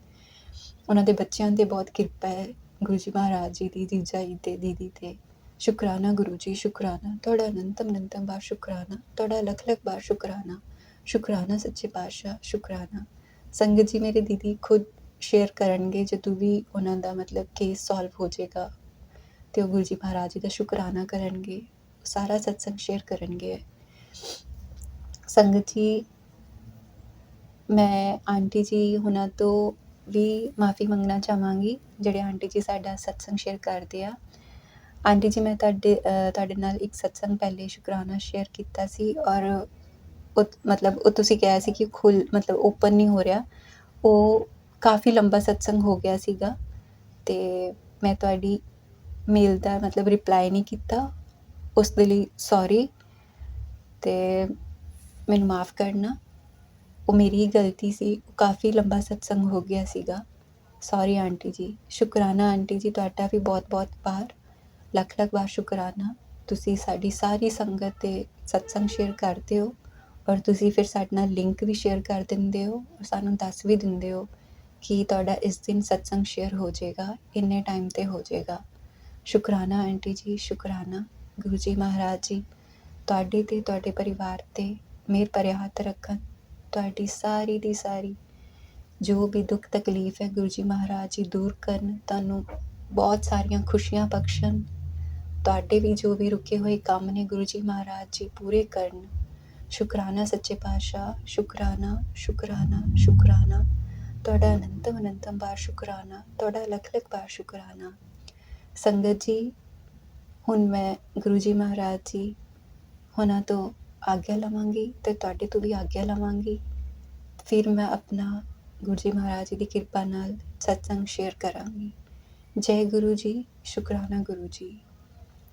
ਉਹਨਾਂ ਦੇ ਬੱਚਿਆਂ ਤੇ ਬਹੁਤ ਕਿਰਪਾ ਹੈ ਗੁਰੂ ਜੀ ਮਹਾਰਾਜ ਜੀ ਦੀ, ਜੀਜਾ ਜੀ ਤੇ, ਦੀਦੀ ਤੇ। ਸ਼ੁਕਰਾਨਾ ਗੁਰੂ ਜੀ, ਸ਼ੁਕਰਾਨਾ। ਤੁਹਾਡਾ ਅਨੰਤਮ ਅਨੰਤਮ ਬਾਰ ਸ਼ੁਕਰਾਨਾ। ਤੁਹਾਡਾ ਲੱਖ ਲੱਖ ਬਾਰ ਸ਼ੁਕਰਾਨਾ। ਸ਼ੁਕਰਾਨਾ ਸੱਚੇ ਪਾਤਸ਼ਾਹ, ਸ਼ੁਕਰਾਨਾ। ਸੰਗਤ ਜੀ, ਮੇਰੇ ਦੀਦੀ ਖੁਦ ਸ਼ੇਅਰ ਕਰਨਗੇ ਜਦੋਂ ਵੀ ਉਹਨਾਂ ਦਾ ਮਤਲਬ ਕੇਸ ਸੋਲਵ ਹੋ ਜਾਏਗਾ। ਅਤੇ ਉਹ ਗੁਰੂ ਜੀ ਮਹਾਰਾਜ ਜੀ ਦਾ ਸ਼ੁਕਰਾਨਾ ਕਰਨਗੇ ਸਾਰਾ ਸਤਸੰਗ ਸ਼ੇਅਰ ਕਰਨਗੇ। ਸੰਗਤ ਜੀ, ਮੈਂ ਆਂਟੀ ਜੀ ਉਹਨਾਂ ਤੋਂ ਵੀ ਮਾਫੀ ਮੰਗਣਾ ਚਾਹਾਂਗੀ, ਜਿਹੜੇ ਆਂਟੀ ਜੀ ਸਾਡਾ ਸਤਸੰਗ ਸ਼ੇਅਰ ਕਰਦੇ ਆ। ਆਂਟੀ ਜੀ, ਮੈਂ ਤੁਹਾਡੇ ਤੁਹਾਡੇ ਨਾਲ ਇੱਕ ਸਤਸੰਗ ਪਹਿਲੇ ਸ਼ੁਕਰਾਨਾ ਸ਼ੇਅਰ ਕੀਤਾ ਸੀ ਔਰ ਉਹ, ਮਤਲਬ ਉਹ ਤੁਸੀਂ ਕਿਹਾ ਸੀ ਕਿ ਖੁੱਲ, ਮਤਲਬ ਓਪਨ ਨਹੀਂ ਹੋ ਰਿਹਾ। ਉਹ ਕਾਫੀ ਲੰਬਾ ਸਤਸੰਗ ਹੋ ਗਿਆ ਸੀਗਾ ਤੇ ਮੈਂ ਤੁਹਾਡੀ ਮੇਲ ਦਾ ਮਤਲਬ ਰਿਪਲਾਈ ਨਹੀਂ ਕੀਤਾ। ਉਸ ਦੇ ਲਈ ਸੌਰੀ ਤੇ ਮੈਨੂੰ ਮਾਫ ਕਰਨਾ। ਉਹ ਮੇਰੀ ਹੀ ਗਲਤੀ ਸੀ। ਉਹ ਕਾਫੀ ਲੰਬਾ ਸਤਸੰਗ ਹੋ ਗਿਆ ਸੀਗਾ। ਸੌਰੀ ਆਂਟੀ ਜੀ। ਸ਼ੁਕਰਾਨਾ ਆਂਟੀ ਜੀ, ਤੁਹਾਡਾ ਵੀ ਬਹੁਤ ਬਹੁਤ ਬਾਰ ਲੱਖ ਲੱਖ ਬਾਰ ਸ਼ੁਕਰਾਨਾ। ਤੁਸੀਂ ਸਾਡੀ ਸਾਰੀ ਸੰਗਤ ਤੇ ਸਤਸੰਗ ਸ਼ੇਅਰ ਕਰਦੇ ਹੋ ਔਰ ਤੁਸੀਂ ਫਿਰ ਸਾਡੇ ਨਾਲ ਲਿੰਕ ਵੀ ਸ਼ੇਅਰ ਕਰ ਦਿੰਦੇ ਹੋ ਔਰ ਸਾਨੂੰ ਦੱਸ ਵੀ ਦਿੰਦੇ ਹੋ ਕਿ ਤੁਹਾਡਾ ਇਸ ਦਿਨ ਸਤਸੰਗ ਸ਼ੇਅਰ ਹੋ ਜਾਏਗਾ, ਇੰਨੇ ਟਾਈਮ ਤੇ ਹੋ ਜਾਏਗਾ। ਸ਼ੁਕਰਾਨਾ, ਆਂਟੀ ਜੀ, ਸ਼ੁਕਰਾਨਾ। ਗੁਰੂ ਜੀ ਮਹਾਰਾਜ ਜੀ, ਤੁਹਾਡੇ ਤੇ, ਤੁਹਾਡੇ ਪਰਿਵਾਰ ਤੇ ਮਿਹਰ ਭਰਿਆ ਹੱਥ ਰੱਖਣ। ਤੁਹਾਡੀ ਸਾਰੀ ਦੀ ਸਾਰੀ ਜੋ ਵੀ ਦੁੱਖ ਤਕਲੀਫ ਹੈ ਗੁਰੂ ਜੀ ਮਹਾਰਾਜ ਜੀ ਦੂਰ ਕਰਨ, ਤੁਹਾਨੂੰ ਬਹੁਤ ਸਾਰੀਆਂ ਖੁਸ਼ੀਆਂ ਬਖਸ਼ਣ। ਤੁਹਾਡੇ ਵੀ ਜੋ ਵੀ ਰੁਕੇ ਹੋਏ ਕੰਮ ਨੇ ਗੁਰੂ ਜੀ ਮਹਾਰਾਜ ਜੀ, ਪੂਰੇ ਕਰਨ। ਸ਼ੁਕਰਾਨਾ ਸੱਚੇ ਪਾਤਸ਼ਾਹ, ਸ਼ੁਕਰਾਨਾ ਸ਼ੁਕਰਾਨਾ ਸ਼ੁਕਰਾਨਾ। ਤੁਹਾਡਾ ਅਨੰਤਮ ਅਨੰਤਮ ਬਾਰ ਸ਼ੁਕਰਾਨਾ, ਤੁਹਾਡਾ ਲੱਖ ਲੱਖ ਬਾਰ ਸ਼ੁਕਰਾਨਾ। ਸੰਗਤ ਜੀ, ਹੁਣ ਮੈਂ ਗੁਰੂ ਜੀ ਮਹਾਰਾਜ ਜੀ, ਉਹਨਾਂ ਤੋਂ ਆਗਿਆ ਲਵਾਂਗੀ ਤੇ ਤੁਹਾਡੇ ਤੋਂ ਵੀ ਆਗਿਆ ਲਵਾਂਗੀ। ਫਿਰ ਮੈਂ ਆਪਣਾ ਗੁਰੂ ਜੀ ਮਹਾਰਾਜ ਜੀ ਦੀ ਕਿਰਪਾ ਨਾਲ ਸਤਸੰਗ ਸ਼ੇਅਰ ਕਰਾਂਗੀ। ਜੈ ਗੁਰੂ ਜੀ, ਸ਼ੁਕਰਾਨਾ ਗੁਰੂ ਜੀ।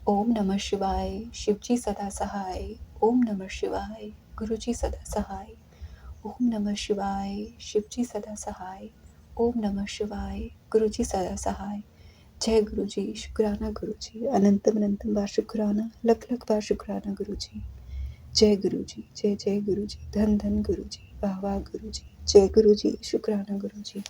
ਓਮ ਨਮः ਸ਼ਿਵਾਏ, ਸ਼ਿਵ ਜੀ ਸਦਾ ਸਹਾਈ ਓਮ ਨਮः ਸ਼ਿਵਾਏ, ਗੁਰੂ ਜੀ ਸਦਾ ਸਹਾਈ ਓਮ ਨਮः ਸ਼ਿਵਾਏ, ਸ਼ਿਵ ਜੀ ਸਦਾ ਸਹਾਈ ਓਮ ਨਮः ਸ਼ਿਵਾਏ, ਗੁਰੂ ਜੀ ਸਦਾ ਸਹਾਈ જય ગુરુજી, શુક્રાના ગુરુજી, અનંતમ અનંતમ વાર શુક્રાના, લખ લખ વાર શુક્રાના ગુરુજી. જય ગુરુજી, જય જય ગુરુજી, ધન ધન ગુરુજી, વાહ વાહ ગુરુજી. જય ગુરુજી, શુક્રાના ગુરુજી.